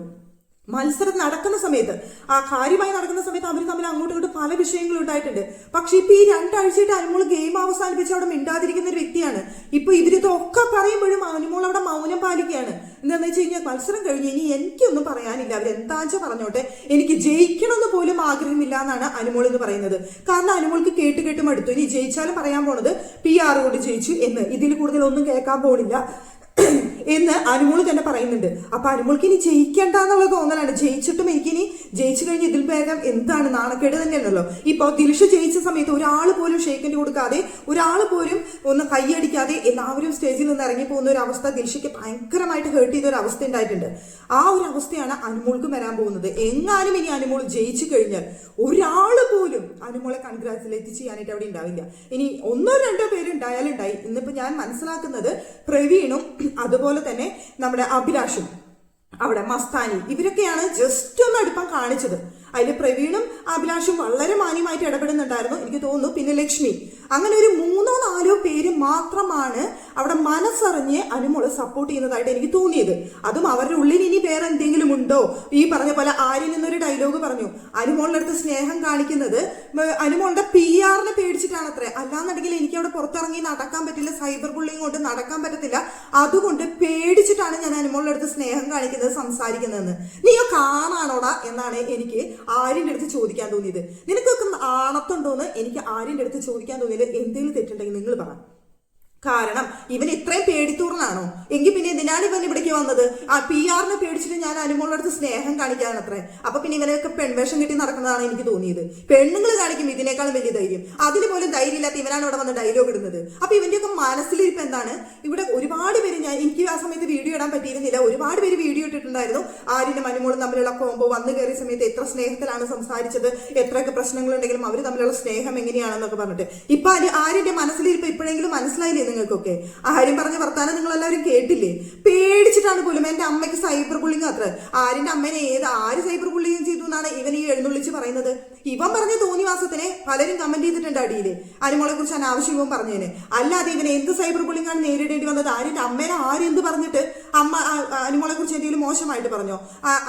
S1: മത്സരം നടക്കുന്ന സമയത്ത് ആ കാര്യമായി നടക്കുന്ന സമയത്ത് അവർ തമ്മിൽ അങ്ങോട്ടും ഇങ്ങോട്ടും പല വിഷയങ്ങളും ഉണ്ടായിട്ടുണ്ട്. പക്ഷെ ഇപ്പൊ ഈ രണ്ടാഴ്ചയായിട്ട് അനുമോൾ ഗെയിം അവസാനിപ്പിച്ച് അവിടെ മിണ്ടാതിരിക്കുന്ന ഒരു വ്യക്തിയാണ്. ഇപ്പൊ ഇവരിതൊക്കെ പറയുമ്പോഴും അനുമോൾ അവിടെ മൗനം പാലിക്കുകയാണ്. എന്താന്ന് വെച്ച് കഴിഞ്ഞാൽ മത്സരം കഴിഞ്ഞ് ഇനി എനിക്കൊന്നും പറയാനില്ല. അവർ എന്താച്ച പറഞ്ഞോട്ടെ? എനിക്ക് ജയിക്കണമെന്ന് പോലും ആഗ്രഹമില്ല എന്നാണ് അനുമോൾ എന്ന് പറയുന്നത്. കാരണം അനുമോൾക്ക് കേട്ട് കേട്ട് മടുത്തു. ഇനി ജയിച്ചാലും പറയാൻ പോണത് പി ആർ കൊണ്ട് ജയിച്ചു എന്ന്. ഇതിൽ കൂടുതൽ ഒന്നും കേൾക്കാൻ പോണില്ല. എന്ന് അനുമോൾ തന്നെ പറയുന്നുണ്ട്. അപ്പൊ അനുമോൾക്ക് ഇനി ജയിക്കേണ്ട എന്നുള്ള തോന്നലാണ്. ജയിച്ചിട്ടും എനിക്കിനി ജയിച്ചു കഴിഞ്ഞ് ഇതിൽ ഭേദം എന്താണ്? നാണക്കേട് തന്നെയാണല്ലോ ഇപ്പൊ ദിൽഷ ജയിച്ച സമയത്ത് ഒരാൾ പോലും ഷേക്കിന് കൊടുക്കാതെ ഒരാൾ പോലും ഒന്ന് കൈയടിക്കാതെ എല്ലാവരും സ്റ്റേജിൽ നിന്ന് ഇറങ്ങി പോകുന്ന ഒരു അവസ്ഥ ദിൽഷയ്ക്ക് ഭയങ്കരമായിട്ട് ഹേർട്ട് ചെയ്ത ഒരു അവസ്ഥ ഉണ്ടായിട്ടുണ്ട്. ആ ഒരു അവസ്ഥയാണ് അനുമോൾക്ക് വരാൻ പോകുന്നത്. എങ്ങാനും ഇനി അനുമോൾ ജയിച്ചു കഴിഞ്ഞാൽ ഒരാൾ പോലും അനുമോളെ കൺഗ്രാറ്റുലേറ്റ് ചെയ്യാനായിട്ട് അവിടെ ഉണ്ടാവില്ല. ഇനി ഒന്നോ രണ്ടോ പേര് ഇന്നിപ്പോൾ ഇന്നിപ്പോ ഞാൻ മനസ്സിലാക്കുന്നത് പ്രവീണും അതുപോലെ തന്നെ നമ്മുടെ അഭിലാഷും അവിടെ മസ്താനി ഇവരൊക്കെയാണ് ജസ്റ്റ് ഒന്ന് അടുപ്പം കാണിച്ചത്. അതിൽ പ്രവീണും അഭിലാഷും വളരെ മാന്യമായിട്ട് ഇടപെടുന്നുണ്ടായിരുന്നു. എനിക്ക് തോന്നുന്നു പിന്നെ ലക്ഷ്മി. അങ്ങനെ ഒരു മൂന്നോ നാലോ പേര് മാത്രമാണ് അവിടെ മനസ്സറിഞ്ഞ് അനുമോൾ സപ്പോർട്ട് ചെയ്യുന്നതായിട്ട് എനിക്ക് തോന്നിയത്. അതും അവരുടെ ഉള്ളിൽ ഇനി വേറെ എന്തെങ്കിലും ഉണ്ടോ? ഈ പറഞ്ഞ പോലെ ആര്യൻ എന്നൊരു ഡയലോഗ് പറഞ്ഞു. അനുമോളുടെ അടുത്ത് സ്നേഹം കാണിക്കുന്നത് അനുമോളിന്റെ പി ആറിനെ പേടിച്ചിട്ടാണ് അത്രേ അല്ലാന്നുണ്ടെങ്കിൽ എനിക്ക് അവിടെ പുറത്തിറങ്ങി നടക്കാൻ പറ്റില്ല സൈബർ ബുള്ളിങ് കൊണ്ട് നടക്കാൻ പറ്റത്തില്ല. അതുകൊണ്ട് പേടിച്ചിട്ടാണ് ഞാൻ അനുമോളുടെ അടുത്ത് സ്നേഹം കാണിക്കുന്നത് സംസാരിക്കുന്നതെന്ന്. നീയോ കാണാണോടാ എന്നാണ് എനിക്ക് ആര്യന്റെ അടുത്ത് ചോദിക്കാൻ തോന്നിയത്? നിനക്കൊക്കെ ആണത്തുണ്ടോന്ന് എനിക്ക് ആര്യന്റെ അടുത്ത് ചോദിക്കാൻ തോന്നിയത് എന്തെങ്കിലും തെറ്റുണ്ടെങ്കിൽ നിങ്ങൾ പറ. കാരണം ഇവൻ ഇത്രയും പേടിത്തൂർന്നാണോ എങ്കിൽ പിന്നെ ഇതിനാണ് ഇവൻ ഇവിടേക്ക് വന്നത്? ആ പി ആറിനെ പേടിച്ചിട്ട് ഞാൻ അനുമോളുടെ അടുത്ത് സ്നേഹം കാണിക്കാണ് അത്രേ അപ്പൊ പിന്നെ ഇവനൊക്കെ പെൺവേഷം കിട്ടി നടക്കുന്നതാണ് എനിക്ക് തോന്നിയത്. പെണ്ണുങ്ങൾ കാണിക്കും ഇതിനേക്കാളും വലിയ ധൈര്യം. അതിന് പോലും ധൈര്യമില്ലാത്ത ഇവനാണ് ഇവിടെ വന്ന് ഡയലോഗ് ഇടുന്നത്. അപ്പൊ ഇവന്റെയൊക്കെ മനസ്സിലിരിപ്പ് എന്താണ്? ഇവിടെ ഒരുപാട് പേര് ഞാൻ എനിക്ക് ആ സമയത്ത് വീഡിയോ ഇടാൻ പറ്റിയിരുന്നില്ല. ഒരുപാട് പേര് വീഡിയോ ഇട്ടിട്ടുണ്ടായിരുന്നു. ആര്യനും അനുമോളും തമ്മിലുള്ള കോമ്പോ വന്നു കയറിയ സമയത്ത് എത്ര സ്നേഹത്തിലാണ് സംസാരിച്ചത്? എത്രയൊക്കെ പ്രശ്നങ്ങളുണ്ടെങ്കിലും അവർ തമ്മിലുള്ള സ്നേഹം എങ്ങനെയാണെന്നൊക്കെ പറഞ്ഞിട്ട്. ഇപ്പൊ ആര് ആര്യന്റെ മനസ്സിലിരിപ്പ് ഇപ്പോഴെങ്കിലും മനസ്സിലായില്ലേ നിങ്ങൾക്കൊക്കെ. ആര്യം പറഞ്ഞ വർത്താനം നിങ്ങൾ എല്ലാവരും കേട്ടില്ലേ? പേടിച്ചിട്ടാണ് പോലും എന്റെ അമ്മയ്ക്ക് സൈബർ ബുള്ളിങ് അത്ര. ആര്യന്റെ അമ്മേനെ ഏത് ആര് സൈബർ ബുള്ളിങ് ചെയ്തു എന്നാണ് ഇവൻ ഈ എഴുന്നള്ളിച്ച് പറയുന്നത്? ഇവൻ പറഞ്ഞ തോന്നിവാസത്തിനെ പലരും കമന്റ് ചെയ്തിട്ടുണ്ട് അടിയിൽ. അനുമോളെ കുറിച്ച് അനാവശ്യം ഇവൻ പറഞ്ഞതിന് അല്ലാതെ ഇവനെ എന്ത് സൈബർ ബുള്ളിങ് ആണ് നേരിടേണ്ടി വന്നത്? ആരും അമ്മേനെ ആരെന്ത് പറഞ്ഞിട്ട് അമ്മ അനുമോളെ കുറിച്ച് എന്തെങ്കിലും മോശമായിട്ട് പറഞ്ഞോ?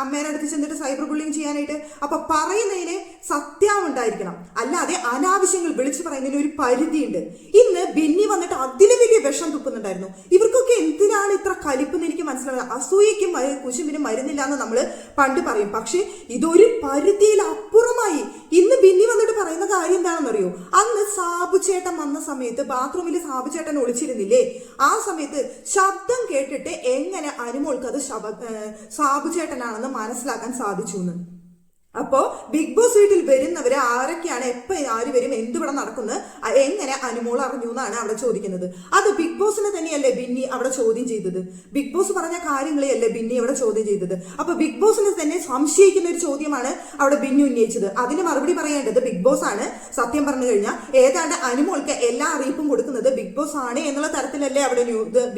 S1: അമ്മേനെ അടുത്ത് ചെന്നിട്ട് സൈബർ ബുള്ളിംഗ് ചെയ്യാനായിട്ട്? അപ്പൊ പറയുന്നതിന് സത്യം ഉണ്ടായിരിക്കണം. അല്ലാതെ അനാവശ്യങ്ങൾ വിളിച്ചു പറയുന്നതിന് ഒരു പരിധിയുണ്ട്. ഇന്ന് ബിന്നി വന്നിട്ട് അതിലെ വലിയ വിഷം തുപ്പുന്നുണ്ടായിരുന്നു. ഇവർക്കൊക്കെ എന്തിനാണ് ഇത്ര കലിപ്പെന്ന് എനിക്ക് മനസ്സിലാവുന്നത് അസൂയയ്ക്കും കുശുമ്പിനും മരുന്നില്ല എന്ന് നമ്മൾ പണ്ട് പറയും. പക്ഷേ ഇതൊരു പരിധിയിൽ അപ്പുറമായി ഇന്ന് ബിന്നി വന്നിട്ട് പറയുന്ന കാര്യം എന്താണെന്നറിയോ? അന്ന് സാബുചേട്ടൻ വന്ന സമയത്ത് ബാത്റൂമിൽ സാബുചേട്ടൻ ഒളിച്ചിരുന്നില്ലേ? ആ സമയത്ത് ശബ്ദം കേട്ടിട്ട് എങ്ങനെ അനുമോൾക്ക് അത് ശബ സാബുചേട്ടനാണെന്ന് മനസ്സിലാക്കാൻ സാധിച്ചു എന്ന് അപ്പോ ബിഗ് ബോസ് വീട്ടിൽ വരുന്നവര് ആരൊക്കെയാണ് എപ്പോ ആര് വരും എന്തിവിടെ നടക്കുന്നത് എങ്ങനെ അനുമോൾ അറിഞ്ഞു എന്നാണ് അവിടെ ചോദിക്കുന്നത്. അത് ബിഗ് ബോസിനെ തന്നെയല്ലേ ബിന്നി അവിടെ ചോദ്യം ചെയ്തത്? ബിഗ് ബോസ് പറഞ്ഞ കാര്യങ്ങളെയല്ലേ ബിന്നി അവിടെ ചോദ്യം ചെയ്തത്? അപ്പൊ ബിഗ് ബോസിനെ തന്നെ സംശയിക്കുന്ന ഒരു ചോദ്യമാണ് അവിടെ ബിന്നി ഉന്നയിച്ചത്. അതിന് മറുപടി പറയേണ്ടത് ബിഗ് ബോസ് ആണ്. സത്യം പറഞ്ഞു കഴിഞ്ഞാൽ ഏതാണ്ട് അനുമോൾക്ക് എല്ലാ അറിയിപ്പും കൊടുക്കുന്നത് ബിഗ് ബോസ് ആണ് എന്നുള്ള തരത്തിലല്ലേ അവിടെ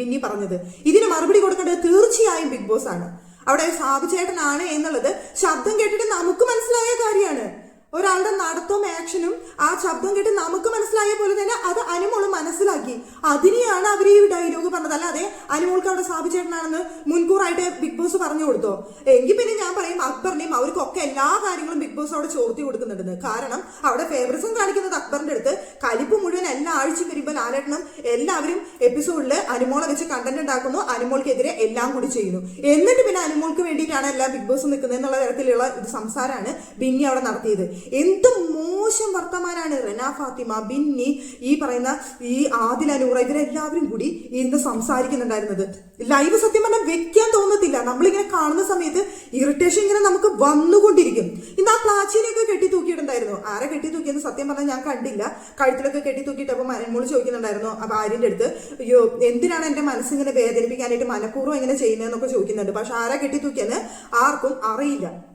S1: ബിന്നി പറഞ്ഞത്. ഇതിന് മറുപടി കൊടുക്കേണ്ടത് തീർച്ചയായും ബിഗ് ബോസ് ആണ്. അവിടെ സാബുചേട്ടനാണ് എന്നുള്ളത് ശബ്ദം കേട്ടിട്ട് നമുക്ക് മനസ്സിലായ കാര്യമാണ്. ഒരാളുടെ നടത്തവും ആക്ഷനും ആ ശബ്ദം കേട്ട് നമുക്ക് മനസ്സിലായ പോലെ തന്നെ അത് അനുമോൾ മനസ്സിലാക്കി. അതിനെയാണ് അവർ ഈ ഡയലോഗ് പറഞ്ഞത്. അല്ലാതെ അനുമോൾക്ക് അവിടെ സ്ഥാപിച്ചേട്ടനാണെന്ന് മുൻകൂറായിട്ട് ബിഗ് ബോസ് പറഞ്ഞു കൊടുത്തോ? എങ്കിൽ പിന്നെ ഞാൻ പറയും അക്ബറിനെയും അവർക്കൊക്കെ എല്ലാ കാര്യങ്ങളും ബിഗ് ബോസ് അവിടെ ചോർത്തി കൊടുക്കുന്നുണ്ടെന്ന്. കാരണം അവിടെ ഫേവറിസം കാണിക്കുന്നത് അക്ബറിന്റെ അടുത്ത്. കലിപ്പ് മുഴുവൻ എല്ലാ ആഴ്ചയും വരുമ്പോൾ ലാലേട്ടനും എല്ലാവരും എപ്പിസോഡിൽ അനുമോളെ വെച്ച് കണ്ടന്റ് ഉണ്ടാക്കുന്നു. അനുമോൾക്കെതിരെ എല്ലാം കൂടി ചെയ്യുന്നു. എന്നിട്ട് പിന്നെ അനുമോൾക്ക് വേണ്ടിയിട്ടാണ് എല്ലാ ബിഗ് ബോസ് നിൽക്കുന്നത് എന്നുള്ള തരത്തിലുള്ള ഒരു സംസാരമാണ് ബിന്നി അവിടെ നടത്തിയത്. എന്ത് മോശം വർത്തമാനാണ് റെന ഫാത്തിമ ബിന്നി ഈ പറയുന്ന ഈ ആദിൽ അനൂറ ഇവരെല്ലാവരും കൂടി ഇരുന്ന് സംസാരിക്കുന്നുണ്ടായിരുന്നത്. ലൈവ് സത്യം പറഞ്ഞാൽ വെക്കാൻ തോന്നത്തില്ല. നമ്മളിങ്ങനെ കാണുന്ന സമയത്ത് ഇറിറ്റേഷൻ ഇങ്ങനെ നമുക്ക് വന്നുകൊണ്ടിരിക്കും. ഇന്ന് ആ പ്ലാച്ചിനെയൊക്കെ കെട്ടി തൂക്കിയിട്ടുണ്ടായിരുന്നു ആരെ കെട്ടി തൂക്കിയെന്ന് സത്യം പറഞ്ഞാൽ ഞാൻ കണ്ടില്ല. കഴുത്തിലൊക്കെ കെട്ടി തൂക്കിയിട്ട് അപ്പൊ മനമോൾ ചോദിക്കുന്നുണ്ടായിരുന്നു. അപ്പൊ ആരിന്റെ അടുത്ത് അയ്യോ എന്തിനാണ് എന്റെ മനസ്സിങ്ങനെ വേദനിപ്പിക്കാനായിട്ട് മനഃപൂർവം ഇങ്ങനെ ചെയ്യുന്നതെന്നൊക്കെ ചോദിക്കുന്നുണ്ട്. പക്ഷെ ആരാ കെട്ടി തൂക്കിയെന്ന് ആർക്കും അറിയില്ല.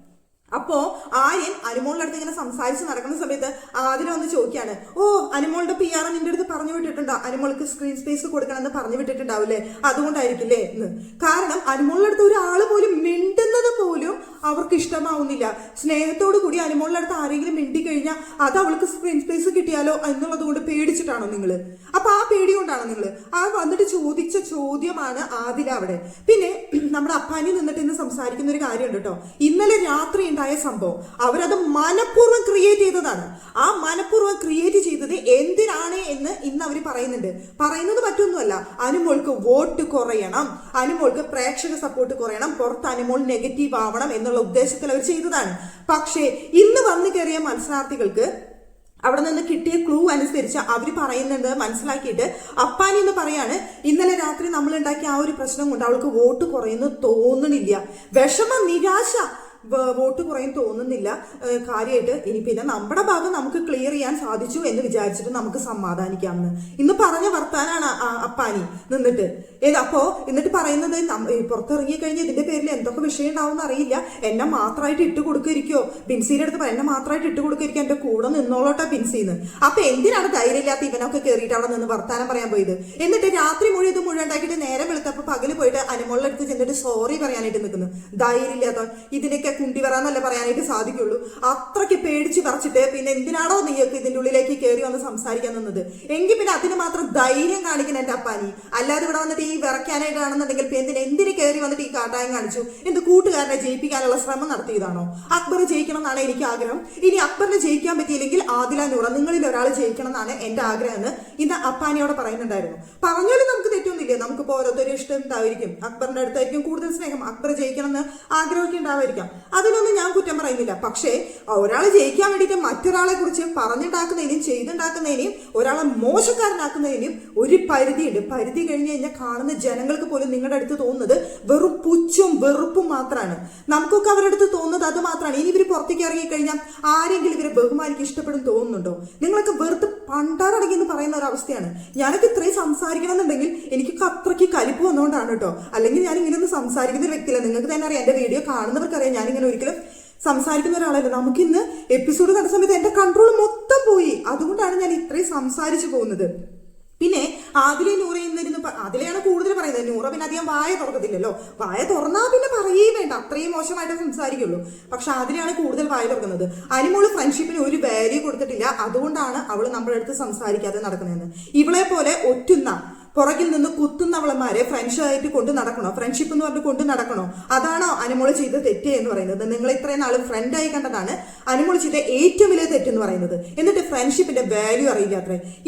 S1: അപ്പോ ആര്യൻ അനുമോളുടെ അടുത്ത് ഇങ്ങനെ സംസാരിച്ച് നടക്കുന്ന സമയത്ത് ആതിര വന്ന് ചോദിക്കാണ് ഓ അനുമോളുടെ പി ആർ നിന്റെ അടുത്ത് പറഞ്ഞു വിട്ടിട്ടുണ്ടോ? അനുമോൾക്ക് സ്ക്രീൻ സ്പേസ് കൊടുക്കണമെന്ന് പറഞ്ഞു വിട്ടിട്ടുണ്ടാവില്ലേ? അതുകൊണ്ടായിരിക്കില്ലേ? എന്ന്. കാരണം അനുമോളുടെ അടുത്ത് ഒരാൾ പോലും മിണ്ടുന്നത് പോലും അവർക്ക് ഇഷ്ടമാവുന്നില്ല. സ്നേഹത്തോടു കൂടി അനുമോളുടെ അടുത്ത് ആരെങ്കിലും മിണ്ടി കഴിഞ്ഞാൽ അത് അവൾക്ക് സ്ക്രീൻ സ്പേസ് കിട്ടിയാലോ എന്നുള്ളത് കൊണ്ട് പേടിച്ചിട്ടാണോ നിങ്ങൾ അപ്പൊ ആ പേടി കൊണ്ടാണോ നിങ്ങൾ ആ വന്നിട്ട് ചോദിച്ച ചോദ്യമാണ് ആദില അവിടെ. പിന്നെ നമ്മുടെ അപ്പാനി നിന്നിട്ട് ഇന്ന് സംസാരിക്കുന്ന ഒരു കാര്യമുണ്ട് കേട്ടോ ഇന്നലെ രാത്രി ഉണ്ടായ സംഭവം. അവരത് മനഃപൂർവം ക്രിയേറ്റ് ചെയ്തതാണ്. ആ മനഃപൂർവം ക്രിയേറ്റ് ചെയ്തത് എന്തിനാണ് എന്ന് ഇന്ന് അവർ പറയുന്നുണ്ട്. പറയുന്നത് മറ്റൊന്നുമല്ല. അനുമോൾക്ക് വോട്ട് കുറയണം. അനുമോൾക്ക് പ്രേക്ഷക സപ്പോർട്ട് കുറയണം. പുറത്ത് അനുമോൾ നെഗറ്റീവ് ആവണം എന്നുള്ള ഉദ്ദേശത്തിൽ അവർ ചെയ്തതാണ്. പക്ഷേ ഇന്ന് വന്നു കയറിയ മത്സരാർത്ഥികൾക്ക് അവിടെ നിന്ന് കിട്ടിയ ക്ലൂ അനുസരിച്ച് അവർ പറയുന്നുണ്ട് മനസ്സിലാക്കിയിട്ട് അപ്പാനി എന്ന് പറയാണ് ഇന്നലെ രാത്രി നമ്മൾ ഉണ്ടാക്കിയ ആ ഒരു പ്രശ്നം കൊണ്ട് അവൾക്ക് വോട്ട് കുറയുന്നു തോന്നണില്ല. വിഷമ നിരാശ. വോട്ട് കുറയും തോന്നുന്നില്ല. കാര്യമായിട്ട് ഇനി പിന്നെ നമ്മുടെ ഭാഗം നമുക്ക് ക്ലിയർ ചെയ്യാൻ സാധിച്ചു എന്ന് വിചാരിച്ചിട്ട് നമുക്ക് സമാധാനിക്കാമെന്ന്. ഇന്ന് പറഞ്ഞ വർത്താനാണ് അപ്പാനി നിന്നിട്ട്. ഏത് അപ്പോ എന്നിട്ട് പറയുന്നത് പുറത്തിറങ്ങി കഴിഞ്ഞ് ഇതിന്റെ പേരിൽ എന്തൊക്കെ വിഷയം ഉണ്ടാവും അറിയില്ല. എന്നെ മാത്രമായിട്ട് ഇട്ട് കൊടുക്കരിക്കോ ബിൻസിയുടെ അടുത്ത് എന്നെ മാത്രമായിട്ട് ഇട്ട് കൊടുക്കരിക്കോ എന്റെ കൂടെ നിന്നോളോട്ടാ ബിൻസിന്ന്. അപ്പൊ എന്തിനാണ് ധൈര്യമില്ലാത്ത ഇവനൊക്കെ കയറിയിട്ട് അവിടെ നിന്ന് വർത്താനം പറയാൻ പോയത്? എന്നിട്ട് രാത്രി മുഴുവൻ ഇത് മുഴുവൻ ഉണ്ടാക്കിയിട്ട് നേരെ വെളുത്തപ്പോ പകൽ പോയിട്ട് അനുമോളിലെടുത്ത് ചെന്നിട്ട് സോറി പറയാനായിട്ട് നിൽക്കുന്നു. ധൈര്യമില്ലാത്ത ഇതിനൊക്കെ കുണ്ടി വരാന്നല്ലേ പറയാനായിട്ട് സാധിക്കുള്ളൂ. അത്രയ്ക്ക് പേടിച്ച് പറിച്ചിട്ട് പിന്നെ എന്തിനാണോ നീയൊക്കെ ഇതിന്റെ ഉള്ളിലേക്ക് കയറി വന്ന് സംസാരിക്കാൻ നിന്നത്? എങ്കിൽ പിന്നെ അതിന് മാത്രം ധൈര്യം കാണിക്കണം എന്റെ അപ്പാനി. അല്ലാതെ ഇവിടെ വന്നിട്ട് ഈ വിറയ്ക്കാനായിട്ടാണെന്നുണ്ടെങ്കിൽ പിന്നെ എന്തിന് എന്തിന് കയറി വന്നിട്ട് ഈ കാട്ടായം കാണിച്ചു? എന്ത് കൂട്ടുകാരനെ ജയിപ്പിക്കാനുള്ള ശ്രമം നടത്തിയതാണോ? അക്ബർ ജയിക്കണം എന്നാണ് എനിക്ക് ആഗ്രഹം. ഇനി അക്ബറിനെ ജയിക്കാൻ പറ്റിയില്ലെങ്കിൽ ആദില നൂറ നിങ്ങളിൽ ഒരാൾ ജയിക്കണം എന്നാണ് എന്റെ ആഗ്രഹം എന്ന് ഇന്ന് അപ്പാനിയോട് പറയുന്നുണ്ടായിരുന്നു. പറഞ്ഞാലും നമുക്ക് തെറ്റൊന്നുമില്ല. നമുക്കിപ്പോൾ ഓരോരുത്തരും ഇഷ്ടം ഉണ്ടായിരിക്കും. അക്ബറിന്റെ അടുത്തായിരിക്കും കൂടുതൽ സ്നേഹം. അക്ബർ ജയിക്കണം എന്ന് ആഗ്രഹമൊക്കെ ഉണ്ടാവായിരിക്കാം അതിലൊന്നും ഞാൻ കുറ്റം പറയുന്നില്ല. പക്ഷേ ഒരാൾ ജയിക്കാൻ വേണ്ടിയിട്ട് മറ്റൊരാളെ കുറിച്ച് പറഞ്ഞുണ്ടാക്കുന്നതിനും ചെയ്തുണ്ടാക്കുന്നതിനും ഒരാളെ മോശക്കാരനാക്കുന്നതിനും ഒരു പരിധിയുണ്ട്. പരിധി കഴിഞ്ഞ് കഴിഞ്ഞാൽ കാണുന്ന ജനങ്ങൾക്ക് പോലും നിങ്ങളുടെ അടുത്ത് തോന്നുന്നത് വെറും പുച്ഛും വെറുപ്പും മാത്രമാണ് നമുക്കൊക്കെ അവരുടെ അടുത്ത് തോന്നുന്നത് അത് മാത്രമാണ് ഇനി ഇവർ പുറത്തേക്ക് ഇറങ്ങിക്കഴിഞ്ഞാൽ ആരെങ്കിലും ഇവരെ ബഹുമാനിക്ക് ഇഷ്ടപ്പെടും തോന്നുന്നുണ്ടോ? നിങ്ങളൊക്കെ വെറുതെ പണ്ടാറടങ്ങി എന്ന് പറയുന്ന ഒരു അവസ്ഥയാണ് ഞാനൊക്കെ ഇത്രയും സംസാരിക്കണം എന്നുണ്ടെങ്കിൽ എനിക്കൊക്കെ അത്രയ്ക്ക് കലിപ്പ് വന്നുകൊണ്ടാണ് കേട്ടോ. അല്ലെങ്കിൽ ഞാൻ ഇങ്ങനെ ഒന്ന് സംസാരിക്കുന്ന ഒരു വ്യക്തിയല്ല. നിങ്ങൾക്ക് തന്നെ അറിയാം എന്റെ വീഡിയോ കാണുന്നവർക്കറിയാം ഞാനിങ്ങനെ ഒരിക്കലും സംസാരിക്കുന്ന ഒരാളല്ല. നമുക്കിന്ന് എപ്പിസോഡ് കണ്ട സമയത്ത് എന്റെ കൺട്രോൾ മൊത്തം പോയി. അതുകൊണ്ടാണ് ഞാൻ ഇത്രയും സംസാരിച്ചു പോകുന്നത്. പിന്നെ ആദിലെ നൂറ എന്നിരുന്ന് അതിലെയാണ് കൂടുതൽ പറയുന്നത്. നൂറ പിന്നെ അധികം വായ തുറക്കത്തില്ലല്ലോ. വായ തുറന്നാ പിന്നെ പറയേ വേണ്ട. അത്രയും മോശമായിട്ട് സംസാരിക്കുള്ളൂ. പക്ഷെ ആദിലെയാണ് കൂടുതൽ വായ തുറക്കുന്നത്. അനിമോൾ ഫ്രണ്ട്ഷിപ്പിന് ഒരു വാല്യൂ കൊടുത്തിട്ടില്ല. അതുകൊണ്ടാണ് അവൾ നമ്മുടെ അടുത്ത് സംസാരിക്കാതെ നടക്കുന്നതെന്ന്. ഇവളെ പോലെ ഒറ്റുന്ന പുറകിൽ നിന്ന് കുത്തുന്നവളന്മാരെ ഫ്രണ്ട്ഷായിട്ട് കൊണ്ട് നടക്കണോ? ഫ്രണ്ട്ഷിപ്പ് എന്ന് പറഞ്ഞ് കൊണ്ട് നടക്കണോ? അതാണോ അനുമോൾ ചെയ്ത തെറ്റ് എന്ന് പറയുന്നത്? നിങ്ങൾ ഇത്രയും നാൾ ഫ്രണ്ടായി കണ്ടതാണ് അനുമോൾ ചെയ്ത ഏറ്റവും വലിയ തെറ്റെന്ന് പറയുന്നത്. എന്നിട്ട് ഫ്രണ്ട്ഷിപ്പിന്റെ വാല്യൂ അറിയില്ല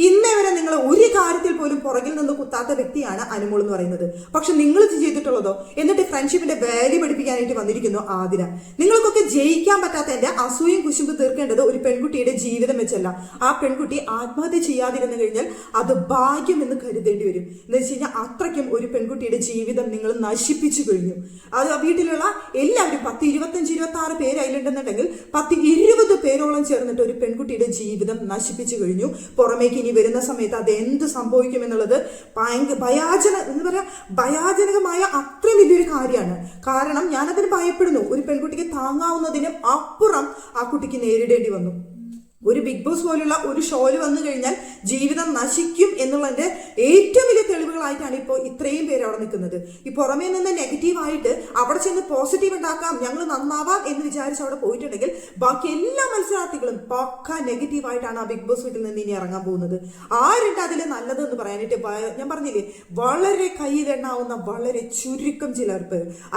S1: ഇന്നേ വരെ നിങ്ങൾ ഒരു കാര്യത്തിൽ പോലും പുറകിൽ നിന്ന് കുത്താത്ത വ്യക്തിയാണ് അനുമോൾ എന്ന് പറയുന്നത്. പക്ഷെ നിങ്ങൾ ഇത് ചെയ്തിട്ടുള്ളതോ? എന്നിട്ട് ഫ്രണ്ട്ഷിപ്പിന്റെ വാല്യൂ പഠിപ്പിക്കാനായിട്ട് വന്നിരിക്കുന്നു ആതിര. നിങ്ങൾക്കൊക്കെ ജയിക്കാൻ പറ്റാത്തതിന്റെ അസൂയും കുശുമ്പ് തീർക്കേണ്ടത് ഒരു പെൺകുട്ടിയുടെ ജീവിതം വെച്ചല്ല. ആ പെൺകുട്ടി ആത്മഹത്യ ചെയ്യാതിരുന്നു കഴിഞ്ഞാൽ അത് ഭാഗ്യം എന്ന് കരുതേണ്ടി വരും. എന്ന് വെച്ച് കഴിഞ്ഞാൽ അത്രയ്ക്കും ഒരു പെൺകുട്ടിയുടെ ജീവിതം നിങ്ങൾ നശിപ്പിച്ചു കഴിഞ്ഞു. അത് വീട്ടിലുള്ള എല്ലാവരും പത്ത് ഇരുപത്തഞ്ച് ഇരുപത്തി ആറ് പേര് അതിലുണ്ടെന്നുണ്ടെങ്കിൽ പത്ത് ഇരുപത് പേരോളം ചേർന്നിട്ട് ഒരു പെൺകുട്ടിയുടെ ജീവിതം നശിപ്പിച്ചു കഴിഞ്ഞു. പുറമേക്ക് ഇനി വരുന്ന സമയത്ത് അത് എന്ത് സംഭവിക്കും എന്നുള്ളത് ഭയങ്കര ഭയാചന എന്ന് പറയാ ഭയാജനകമായ അത്രയും വലിയൊരു കാര്യമാണ്. കാരണം ഞാനതിന് ഭയപ്പെടുന്നു. ഒരു പെൺകുട്ടിക്ക് താങ്ങാവുന്നതിനും അപ്പുറം ആ കുട്ടിക്ക് നേരിടേണ്ടി വന്നു. ഒരു ബിഗ് ബോസ് പോലുള്ള ഒരു ഷോയിൽ വന്നു കഴിഞ്ഞാൽ ജീവിതം നശിക്കും എന്നുള്ളതിന്റെ ഏറ്റവും വലിയ തെളിവുകളായിട്ടാണ് ഇപ്പോൾ ഇത്രയും പേര് അവിടെ നിൽക്കുന്നത്. ഈ പുറമേ നിന്ന് നെഗറ്റീവായിട്ട് അവിടെ ചെന്ന് പോസിറ്റീവ് ഉണ്ടാക്കാം ഞങ്ങൾ നന്നാവാം എന്ന് വിചാരിച്ച് അവിടെ പോയിട്ടുണ്ടെങ്കിൽ ബാക്കി എല്ലാ മത്സരാർത്ഥികളും പക്ക നെഗറ്റീവായിട്ടാണ് ആ ബിഗ് ബോസ് വീട്ടിൽ നിന്ന് ഇനി ഇറങ്ങാൻ പോകുന്നത്. ആരുണ്ട് അതിൽ നല്ലത് എന്ന് പറയാനായിട്ട് ഞാൻ പറഞ്ഞില്ലേ വളരെ കയ്യിലെണ്ണാവുന്ന വളരെ ചുരുക്കം ചിലർ.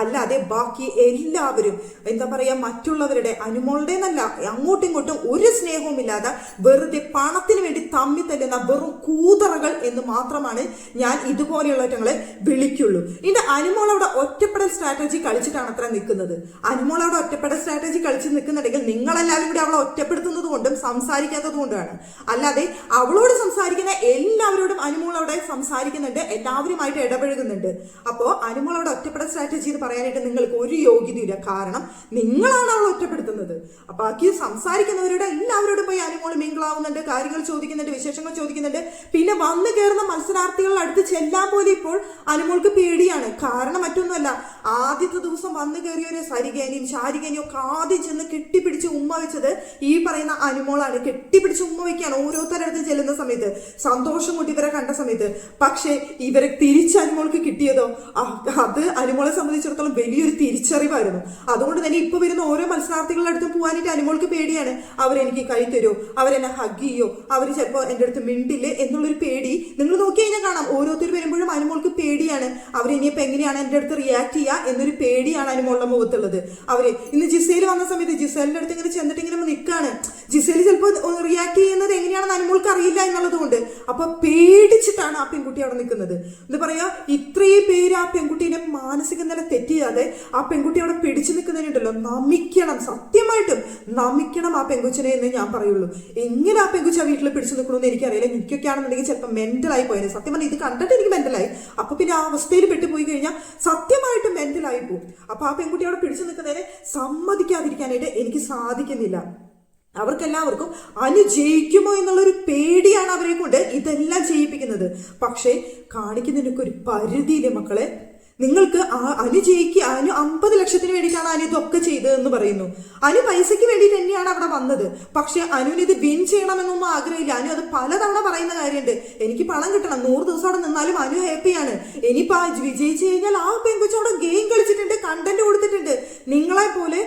S1: അല്ലാതെ ബാക്കി എല്ലാവരും എന്താ പറയുക മറ്റുള്ളവരുടെ അനുമോളുടെ എന്നല്ല അങ്ങോട്ടും ഇങ്ങോട്ടും ഒരു സ്നേഹവും ഇല്ലാതെ വെറുതെ പണത്തിന് വേണ്ടി തമ്മി തല്ലുന്ന വെറും കൂതറകൾ എന്ന് മാത്രമാണ് ഞാൻ ഇതുപോലെയുള്ളവറ്റങ്ങളെ വിളിക്കുള്ളൂ. ഇതിന്റെ അനുമോൾ അവിടെ ഒറ്റപ്പെടൽ സ്ട്രാറ്റജി കളിച്ചിട്ടാണ് അത്ര നിൽക്കുന്നത്. അനുമോൾ അവിടെ ഒറ്റപ്പെടൽ സ്ട്രാറ്റജി കളിച്ച് നിൽക്കുന്നുണ്ടെങ്കിൽ നിങ്ങളെല്ലാവരും കൂടി അവളെ ഒറ്റപ്പെടുത്തുന്നത് കൊണ്ടും സംസാരിക്കാത്തത് കൊണ്ടുമാണ്. അല്ലാതെ അവളോട് സംസാരിക്കുന്ന എല്ലാവരോടും അനുമോൾ അവിടെ സംസാരിക്കുന്നുണ്ട് എല്ലാവരുമായിട്ട് ഇടപഴകുന്നുണ്ട്. അപ്പോൾ അനുമോൾ അവിടെ ഒറ്റപ്പെടൽ സ്ട്രാറ്റജി എന്ന് പറയാനായിട്ട് നിങ്ങൾക്ക് ഒരു യോഗ്യതയില്ല. കാരണം നിങ്ങളാണ് അവളെ ഒറ്റപ്പെടുത്തുന്നത്. അപ്പൊ ബാക്കി സംസാരിക്കുന്നവരോട് എല്ലാവരോടും പോയി അനുമോൾ മിങ്കിളാവുന്നുണ്ട്? കാര്യങ്ങൾ ചോദിക്കുന്നുണ്ട് വിശേഷങ്ങൾ ചോദിക്കുന്നുണ്ട്. പിന്നെ വന്നു കയറുന്ന മത്സരാർത്ഥികളുടെ അടുത്ത് ചെല്ലാൻ പോലും ഇപ്പോൾ അനുമോൾക്ക് പേടിയാണ്. കാരണം മറ്റൊന്നുമല്ല ആദ്യത്തെ ദിവസം വന്നു കയറിയൊരു സരികേനിയും ശാരികേനിയും ഒക്കെ ആദ്യം ചെന്ന് കെട്ടിപ്പിടിച്ച് ഉമ്മ വെച്ചത് ഈ പറയുന്ന അനുമോളാണ്. കെട്ടിപ്പിടിച്ച് ഉമ്മ വയ്ക്കുകയാണ് അടുത്ത് ചെല്ലുന്ന സമയത്ത്. സന്തോഷം കൊണ്ട് ഇവരെ കണ്ട സമയത്ത്. പക്ഷേ ഇവരെ തിരിച്ച് അനുമോൾക്ക് കിട്ടിയതോ? അത് അനുമോളെ സംബന്ധിച്ചിടത്തോളം വലിയൊരു തിരിച്ചറിവായിരുന്നു. അതുകൊണ്ട് തന്നെ ഇപ്പൊ വരുന്ന ഓരോ മത്സരാർത്ഥികളുടെ അടുത്തും പോകാനായിട്ട് അനുമോൾക്ക് പേടിയാണ്. അവരെനിക്ക് കൈ തരുമോ അവരെന്നെ ഹഗ് ചെയ്യോ. അവർ ചിലപ്പോൾ എന്റെ അടുത്ത് മിണ്ടില്ലേ എന്നുള്ളൊരു പേടി. നിങ്ങൾ നോക്കി കഴിഞ്ഞാൽ കാണാം. ഓരോരുത്തർ വരുമ്പോഴും അനുമോൾക്ക് പേടിയാണ്. അവർ ഇനിയിപ്പോൾ എങ്ങനെയാണ് എന്റെ അടുത്ത് റിയാക്ട് ചെയ്യുക എന്നൊരു പേടിയാണ് അനുമോളുടെ മുഖത്തുള്ളത്. അവർ ഇന്ന് ജിസേൽ വന്ന സമയത്ത് ജിസേലിന്റെ അടുത്ത് ഇങ്ങനെ ചെന്നിട്ട് ഇങ്ങനെ നിൽക്കാണ് ജിസേൽ ചിലപ്പോൾ റിയാക്ട് ചെയ്യുന്നത് എങ്ങനെയാണെന്ന് അനുമോൾക്ക് അറിയില്ല എന്നുള്ളത് കൊണ്ട് അപ്പൊ പേടിച്ചിട്ടാണ് ആ പെൺകുട്ടി അവിടെ നിൽക്കുന്നത് എന്ന് പറയാ ഇത്രയും പേര് ആ പെൺകുട്ടീനെ മാനസിക നില തെറ്റിയാതെ ആ പെൺകുട്ടി അവിടെ പിടിച്ചു നിൽക്കുന്നതിനുണ്ടല്ലോ. നമിക്കണം സത്യമായിട്ടും നമിക്കണം ആ പെൺകുച്ചിനെ എന്ന് ഞാൻ പറയുള്ളൂ. എങ്ങനെ ആ പെങ്കുച്ച വീട്ടിൽ പിടിച്ചു നിൽക്കണമെന്ന് എനിക്കറിയില്ല. എനിക്കൊക്കെ ആണെന്നുണ്ടെങ്കിൽ ചിലപ്പോൾ മെന്റലായി പോയത് സത്യം പറഞ്ഞാൽ ഇത് കണ്ടിട്ട് എനിക്ക് മെന്റലായി അപ്പൊ പിന്നെ ആ അവസ്ഥയിൽ പെട്ടുപോയി കഴിഞ്ഞാൽ സത്യമായിട്ട് മെന്റലായി പോകും അപ്പൊ ആ പെൺകുട്ടി അവിടെ പിടിച്ചു നിൽക്കുന്നതിനെ സമ്മതിക്കാതിരിക്കാനായിട്ട് എനിക്ക് സാധിക്കുന്നില്ല. അവർക്കെല്ലാവർക്കും അനു ജയിക്കുമോ എന്നുള്ളൊരു പേടിയാണ് അവരെ കൊണ്ട് ഇതെല്ലാം ചെയ്യിപ്പിക്കുന്നത്. പക്ഷേ കാണിക്കുന്നതിനൊക്കെ ഒരു പരിധിയില്ലേ മക്കളെ? നിങ്ങൾക്ക് ആ അനു അമ്പത് ലക്ഷത്തിന് വേണ്ടിയിട്ടാണ് അനു ഇതൊക്കെ ചെയ്തതെന്ന് പറയുന്നു. അനു പൈസയ്ക്ക് വേണ്ടി തന്നെയാണ് അവിടെ വന്നത്. പക്ഷെ അനുവിന് ഇത് വിൻ ചെയ്യണമെന്നൊന്നും ആഗ്രഹമില്ല. അനു അത് പലതവണ പറയുന്ന കാര്യമുണ്ട്. എനിക്ക് പണം കിട്ടണം. നൂറ് ദിവസം അവിടെ നിന്നാലും അനു ഹാപ്പിയാണ് ഇനിയിപ്പോ വിജയിച്ചു കഴിഞ്ഞാൽ ആ പെങ്കുച്ച അവിടെ ഗെയിം കളിച്ചിട്ടുണ്ട് കണ്ടന്റ് കൊടുത്തിട്ടുണ്ട്. നിങ്ങളെ പോലെ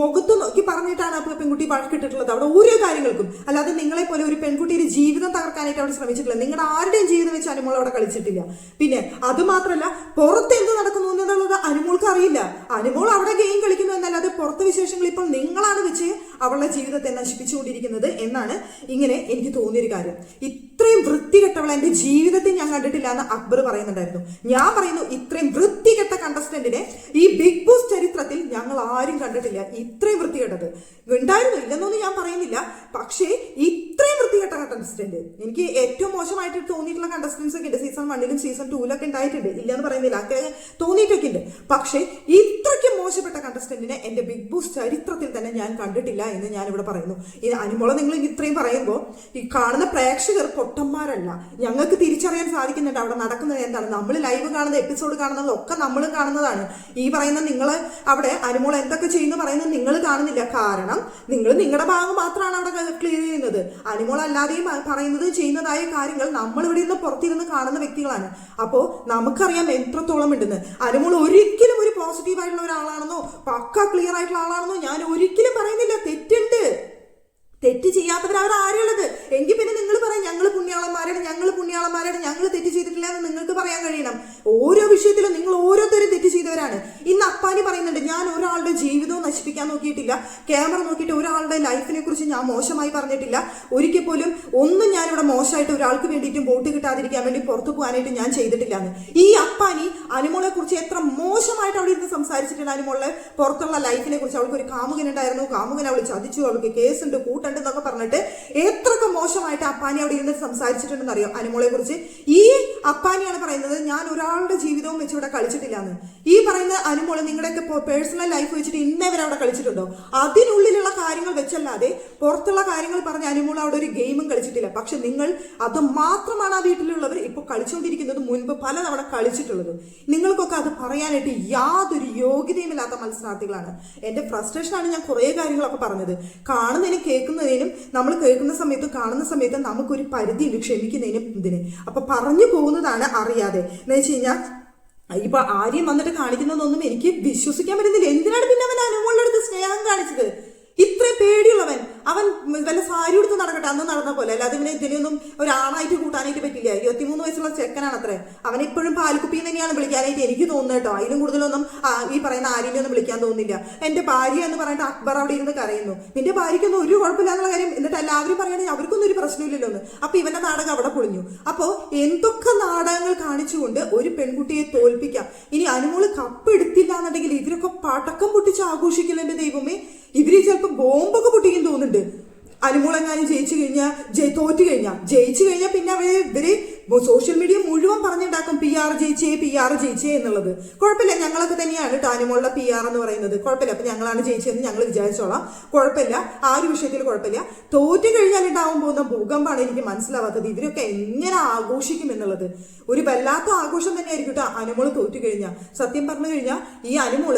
S1: മുഖത്ത് നോക്കി പറഞ്ഞിട്ടാണ് ആ പെൺകുട്ടി വഴക്കിട്ടിട്ടുള്ളത് അവിടെ ഓരോ കാര്യങ്ങൾക്കും. അല്ലാതെ നിങ്ങളെ പോലെ ഒരു പെൺകുട്ടിയുടെ ജീവിതം തകർക്കാനായിട്ട് അവിടെ ശ്രമിച്ചിട്ടില്ല. നിങ്ങളുടെ ആരുടെയും ജീവിതം വെച്ച് അനുമോൾ അവിടെ കളിച്ചിട്ടില്ല. പിന്നെ അത് മാത്രമല്ല പുറത്ത് എന്ത് നടക്കുന്നു എന്നുള്ളത് അനുമോൾക്ക് അറിയില്ല. അനുമോൾ അവിടെ ഗെയിം കളിക്കുന്നു എന്നല്ലാതെ പുറത്ത് വിശേഷങ്ങൾ ഇപ്പോൾ നിങ്ങളാണ് വെച്ച് അവളുടെ ജീവിതത്തെ നശിപ്പിച്ചുകൊണ്ടിരിക്കുന്നത് എന്നാണ് ഇങ്ങനെ എനിക്ക് തോന്നിയൊരു കാര്യം. ഇത്രയും വൃത്തികെട്ടവളെ എന്റെ ജീവിതത്തിൽ ഞാൻ കണ്ടിട്ടില്ല എന്ന് അക്ബർ പറയുന്നുണ്ടായിരുന്നു. ഞാൻ പറയുന്നു ഇത്രയും വൃത്തികെട്ട കണ്ടസ്റ്റന്റിനെ ഈ ബിഗ് ബോസ് ചരിത്രത്തിൽ ഞങ്ങൾ ആരും കണ്ടിട്ടില്ല. ഇത്രയും വൃത്തികെട്ടത്. ഉണ്ടായിരുന്നു? ഇല്ലെന്നൊന്നും ഞാൻ പറയുന്നില്ല. പക്ഷേ വൃത്തികെട്ട കണ്ടസ്റ്റന്റ് എനിക്ക് ഏറ്റവും മോശമായിട്ട് തോന്നിയിട്ടുള്ള കണ്ടസ്റ്റൻസ് ഒക്കെ ഉണ്ട്. സീസൺ വണ്ണിലും സീസൺ ടൂവിലൊക്കെ ഉണ്ടായിട്ടുണ്ട്. ഇല്ലെന്ന് പറയുന്നില്ല. ഒക്കെ തോന്നിയിട്ടൊക്കെ ഉണ്ട്. പക്ഷേ ഇത്രയ്ക്ക് മോശപ്പെട്ട കണ്ടസ്റ്റന്റിനെ എന്റെ ബിഗ് ബോസ് ചരിത്രത്തിൽ തന്നെ ഞാൻ കണ്ടിട്ടില്ല എന്ന് ഞാൻ ഇവിടെ പറയുന്നു. ഈ അനുമോളെ നിങ്ങൾ ഇത്രയും പറയുമ്പോൾ ഈ കാണുന്ന പ്രേക്ഷകർ പൊട്ടന്മാരല്ല. ഞങ്ങൾക്ക് തിരിച്ചറിയാൻ സാധിക്കുന്നുണ്ട് അവിടെ നടക്കുന്നത് എന്താണ്. നമ്മൾ ലൈവ് കാണുന്ന എപ്പിസോഡ് കാണുന്നത് ഒക്കെ നമ്മളും കാണുന്നതാണ്. ഈ പറയുന്ന നിങ്ങൾ അവിടെ അനുമോൾ എന്തൊക്കെ ചെയ്യുന്നു പറയുന്നത് നിങ്ങൾ കാണുന്നില്ല. കാരണം നിങ്ങൾ നിങ്ങളുടെ ഭാഗം മാത്രമാണ് അവിടെ ക്ലിയർ ചെയ്യുന്നത്. അനുമോൾ അല്ലാതെയും പറയുന്നത് ചെയ്യുന്നതായ കാര്യങ്ങൾ നമ്മൾ ഇവിടെ നിന്ന് പുറത്തിരുന്ന് കാണുന്ന വ്യക്തികളാണ്. അപ്പോൾ നമുക്കറിയാം എത്രത്തോളം ഉണ്ടെന്ന്. അനുമോൾ ഒരിക്കലും ഒരു പോസിറ്റീവ് ആയിട്ടുള്ള ഒരാളാണെന്നോ പക്ക ക്ലിയർ ആയിട്ടുള്ള ആളാണെന്നോ ഞാൻ ഒരിക്കലും പറയുന്നില്ല. തെറ്റുണ്ട്. തെറ്റ് ചെയ്യാത്തവർ അവർ ആരുള്ളത് എങ്കിൽ പിന്നെ നിങ്ങൾ പറയാം ഞങ്ങൾ പുണ്യാളന്മാരാണ് ഞങ്ങൾ പുണ്യാളന്മാരാണ് ഞങ്ങൾ തെറ്റ് ചെയ്തിട്ടില്ല എന്ന് നിങ്ങൾക്ക് പറയാൻ കഴിയണം. ഓരോ വിഷയത്തിലും നിങ്ങൾ ഓരോരുത്തരും തെറ്റ് ചെയ്തവരാണ്. ഇന്ന് അപ്പാനി പറയുന്നുണ്ട് ഞാൻ ഒരാളുടെ ജീവിതവും നശിപ്പിക്കാൻ നോക്കിയിട്ടില്ല. ക്യാമറ നോക്കിയിട്ട് ഒരാളുടെ ലൈഫിനെ കുറിച്ച് ഞാൻ മോശമായി പറഞ്ഞിട്ടില്ല. ഒരിക്കൽ പോലും ഒന്നും ഞാനിവിടെ മോശമായിട്ട് ഒരാൾക്ക് വേണ്ടിയിട്ടും വോട്ട് കിട്ടാതിരിക്കാൻ വേണ്ടി പുറത്തു പോകാനായിട്ട് ഞാൻ ചെയ്തിട്ടില്ല എന്ന് ഈ അപ്പാനി അനുമോളെ കുറിച്ച് എത്ര മോശമായിട്ട് അവിടെ ഇരുന്ന് സംസാരിച്ചിട്ടുണ്ട് അനുമോളെ. പുറത്തുള്ള ലൈഫിനെ കുറിച്ച് അവൾക്ക് ഒരു കാമുകൻ ഉണ്ടായിരുന്നു. കാമുകൻ അവൾ ചതിച്ചു. അവൾക്ക് കേസുണ്ട് കൂട്ടുണ്ട് എന്നൊക്കെ പറഞ്ഞിട്ട് എത്രയൊക്കെ മോശമായിട്ട് അപ്പാനി അവിടെ ഇരുന്ന് സംസാരിച്ചിട്ടുണ്ടെന്ന് അറിയാം അനുമോളെ കുറിച്ച്. ഈ അപ്പാനിയാണ് പറയുന്നത് ഞാൻ ഒരാളുടെ ജീവിതവും വെച്ച് ഇവിടെ കളിച്ചിട്ടില്ലാന്ന്. ഈ പറയുന്ന അനുമോൾ നിങ്ങളുടെയൊക്കെ പേഴ്സണൽ ലൈഫ് വെച്ചിട്ട് ഇന്നേ വരെ അവിടെ കളിച്ചിട്ടുണ്ടോ? അതിനുള്ളിലുള്ള കാര്യങ്ങൾ വെച്ചല്ലാതെ പുറത്തുള്ള കാര്യങ്ങൾ പറഞ്ഞ അനുമോൾ അവിടെ ഒരു ഗെയിമും കളിച്ചിട്ടില്ല. പക്ഷെ നിങ്ങൾ അത് മാത്രമാണ് ആ വീട്ടിലുള്ളവർ ഇപ്പോൾ കളിച്ചുകൊണ്ടിരിക്കുന്നത് മുൻപ് പലതവണ കളിച്ചിട്ടുള്ളത്. നിങ്ങൾക്കൊക്കെ അത് പറയാനായിട്ട് യാതൊരു യോഗ്യതയുമില്ലാത്ത മത്സരാർത്ഥികളാണ്. എന്റെ ഫ്രസ്ട്രേഷനാണ് ഞാൻ കുറേ കാര്യങ്ങളൊക്കെ പറഞ്ഞത്. കാണുന്നതിനും കേൾക്കുന്നതിനും നമ്മൾ കേൾക്കുന്ന സമയത്തും കാണുന്ന സമയത്തും നമുക്കൊരു പരിധിയുണ്ട് ക്ഷമിക്കുന്നതിനും ഇതിന്. അപ്പൊ പറഞ്ഞു പോകുന്നതാണ് അറിയാതെ. എന്ന് വെച്ച് കഴിഞ്ഞാൽ ഇപ്പൊ ആര്യം വന്നിട്ട് കാണിക്കുന്നതൊന്നും എനിക്ക് വിശ്വസിക്കാൻ പറ്റുന്നില്ല. എന്തിനാണ് പിന്നെ അവൻ അനുമോളുടെ സ്നേഹം കാണിച്ചത്? ഇത്ര പേടിയുള്ളവൻ. അവൻ വല്ല സാരി എടുത്ത് നടക്കട്ടെ? അന്ന് നടന്ന പോലെ. അല്ലാതെ ഇവനെ ഇതിനൊന്നും ഒരാണായിട്ട് കൂട്ടാനായിട്ട് പറ്റില്ല. ഇരുപത്തിമൂന്ന് വയസ്സുള്ള ചെക്കനാണ് അത്രേ അവൻ ഇപ്പോഴും തന്നെയാണ് വിളിക്കാനായിട്ട് എനിക്ക് തോന്നുന്നത് കേട്ടോ. അതിലും കൂടുതലൊന്നും ഈ പറയുന്ന ആര്യനെ ഒന്നും വിളിക്കാൻ തോന്നുന്നില്ല. എന്റെ ഭാര്യ എന്ന് പറഞ്ഞിട്ട് അക്ബർ അവിടെ ഇരുന്ന് കരയുന്നു. നിന്റെ ഭാര്യയ്ക്കൊന്നും ഒരു കുഴപ്പമില്ല എന്നുള്ള കാര്യം എന്നിട്ട് എല്ലാവരും പറയുകയാണെങ്കിൽ അവർക്കൊന്നും ഒരു പ്രശ്നമില്ലല്ലോ എന്ന്. അപ്പൊ ഇവന്റെ നാടകം അവിടെ പൊളിഞ്ഞു. അപ്പോ എന്തൊക്കെ നാടകങ്ങൾ കാണിച്ചുകൊണ്ട് ഒരു പെൺകുട്ടിയെ തോൽപ്പിക്കാം? ഇനി അനുമോൾ കപ്പ് എടുത്തില്ല എന്നുണ്ടെങ്കിൽ ഇവരൊക്കെ പടക്കം പൊട്ടിച്ച് ആഘോഷിക്കില്ല ദൈവമേ. ഇവർ ചിലപ്പോ ബോംബൊക്കെ പൊട്ടിക്കും തോന്നുന്നുണ്ട്. അനുമോളെങ്ങാനും ജയിച്ചു കഴിഞ്ഞാൽ ജയി തോറ്റു കഴിഞ്ഞാൽ ജയിച്ചു കഴിഞ്ഞാൽ പിന്നെ അവരെ ഇവർ സോഷ്യൽ മീഡിയ മുഴുവൻ പറഞ്ഞുണ്ടാക്കും പി ആർ ജയിച്ചേ പി ആർ ജയിച്ചേ എന്നുള്ളത്. കുഴപ്പമില്ല ഞങ്ങളൊക്കെ തന്നെയാണ് കേട്ടോ അനുമോളുടെ പി ആർ എന്ന് പറയുന്നത്. കുഴപ്പമില്ല അപ്പൊ ഞങ്ങളാണ് ജയിച്ചതെന്ന് ഞങ്ങൾ വിചാരിച്ചോളാം. കുഴപ്പമില്ല ആ ഒരു വിഷയത്തിൽ കുഴപ്പമില്ല. തോറ്റു കഴിഞ്ഞാൽ ഉണ്ടാവാൻ പോകുന്ന ഭൂകമ്പാണ് എനിക്ക് മനസ്സിലാവാത്തത്. ഇവരൊക്കെ എങ്ങനെ ആഘോഷിക്കും എന്നുള്ളത്. ഒരു വല്ലാത്ത ആഘോഷം തന്നെയായിരിക്കും കേട്ടോ അനുമോൾ തോറ്റു കഴിഞ്ഞാൽ സത്യം പറഞ്ഞു കഴിഞ്ഞാൽ ഈ അനുമോൾ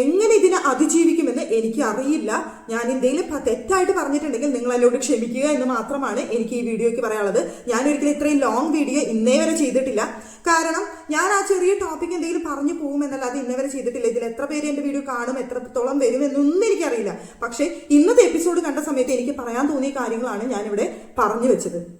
S1: എങ്ങനെ ഇതിനെ അതിജീവിക്കുമെന്ന് എനിക്ക് അറിയില്ല ഞാൻ പ- തെറ്റായിട്ട് പറഞ്ഞിട്ടുണ്ടെങ്കിൽ നിങ്ങൾ എന്നോട് ക്ഷമിക്കുക എന്ന് മാത്രമാണ് എനിക്ക് ഈ വീഡിയോയ്ക്ക് പറയാനുള്ളത്. ഞാൻ ഒരിക്കലും ഇത്രയും ലോങ് വീഡിയോ ഇന്നേ വരെ ചെയ്തിട്ടില്ല. കാരണം ഞാൻ ആ ചെറിയ ടോപ്പിക് എന്തെങ്കിലും പറഞ്ഞു പോകുമെന്നല്ലാതെ ഇന്നേ വരെ ചെയ്തിട്ടില്ല. ഇതിൽ എത്ര പേര് എന്റെ വീഡിയോ കാണും എത്രത്തോളം വരും എന്നൊന്നും എനിക്കറിയില്ല. പക്ഷേ ഇന്നത്തെ എപ്പിസോഡ് കണ്ട സമയത്ത് എനിക്ക് പറയാൻ തോന്നിയ കാര്യങ്ങളാണ് ഞാനിവിടെ പറഞ്ഞു വെച്ചത്.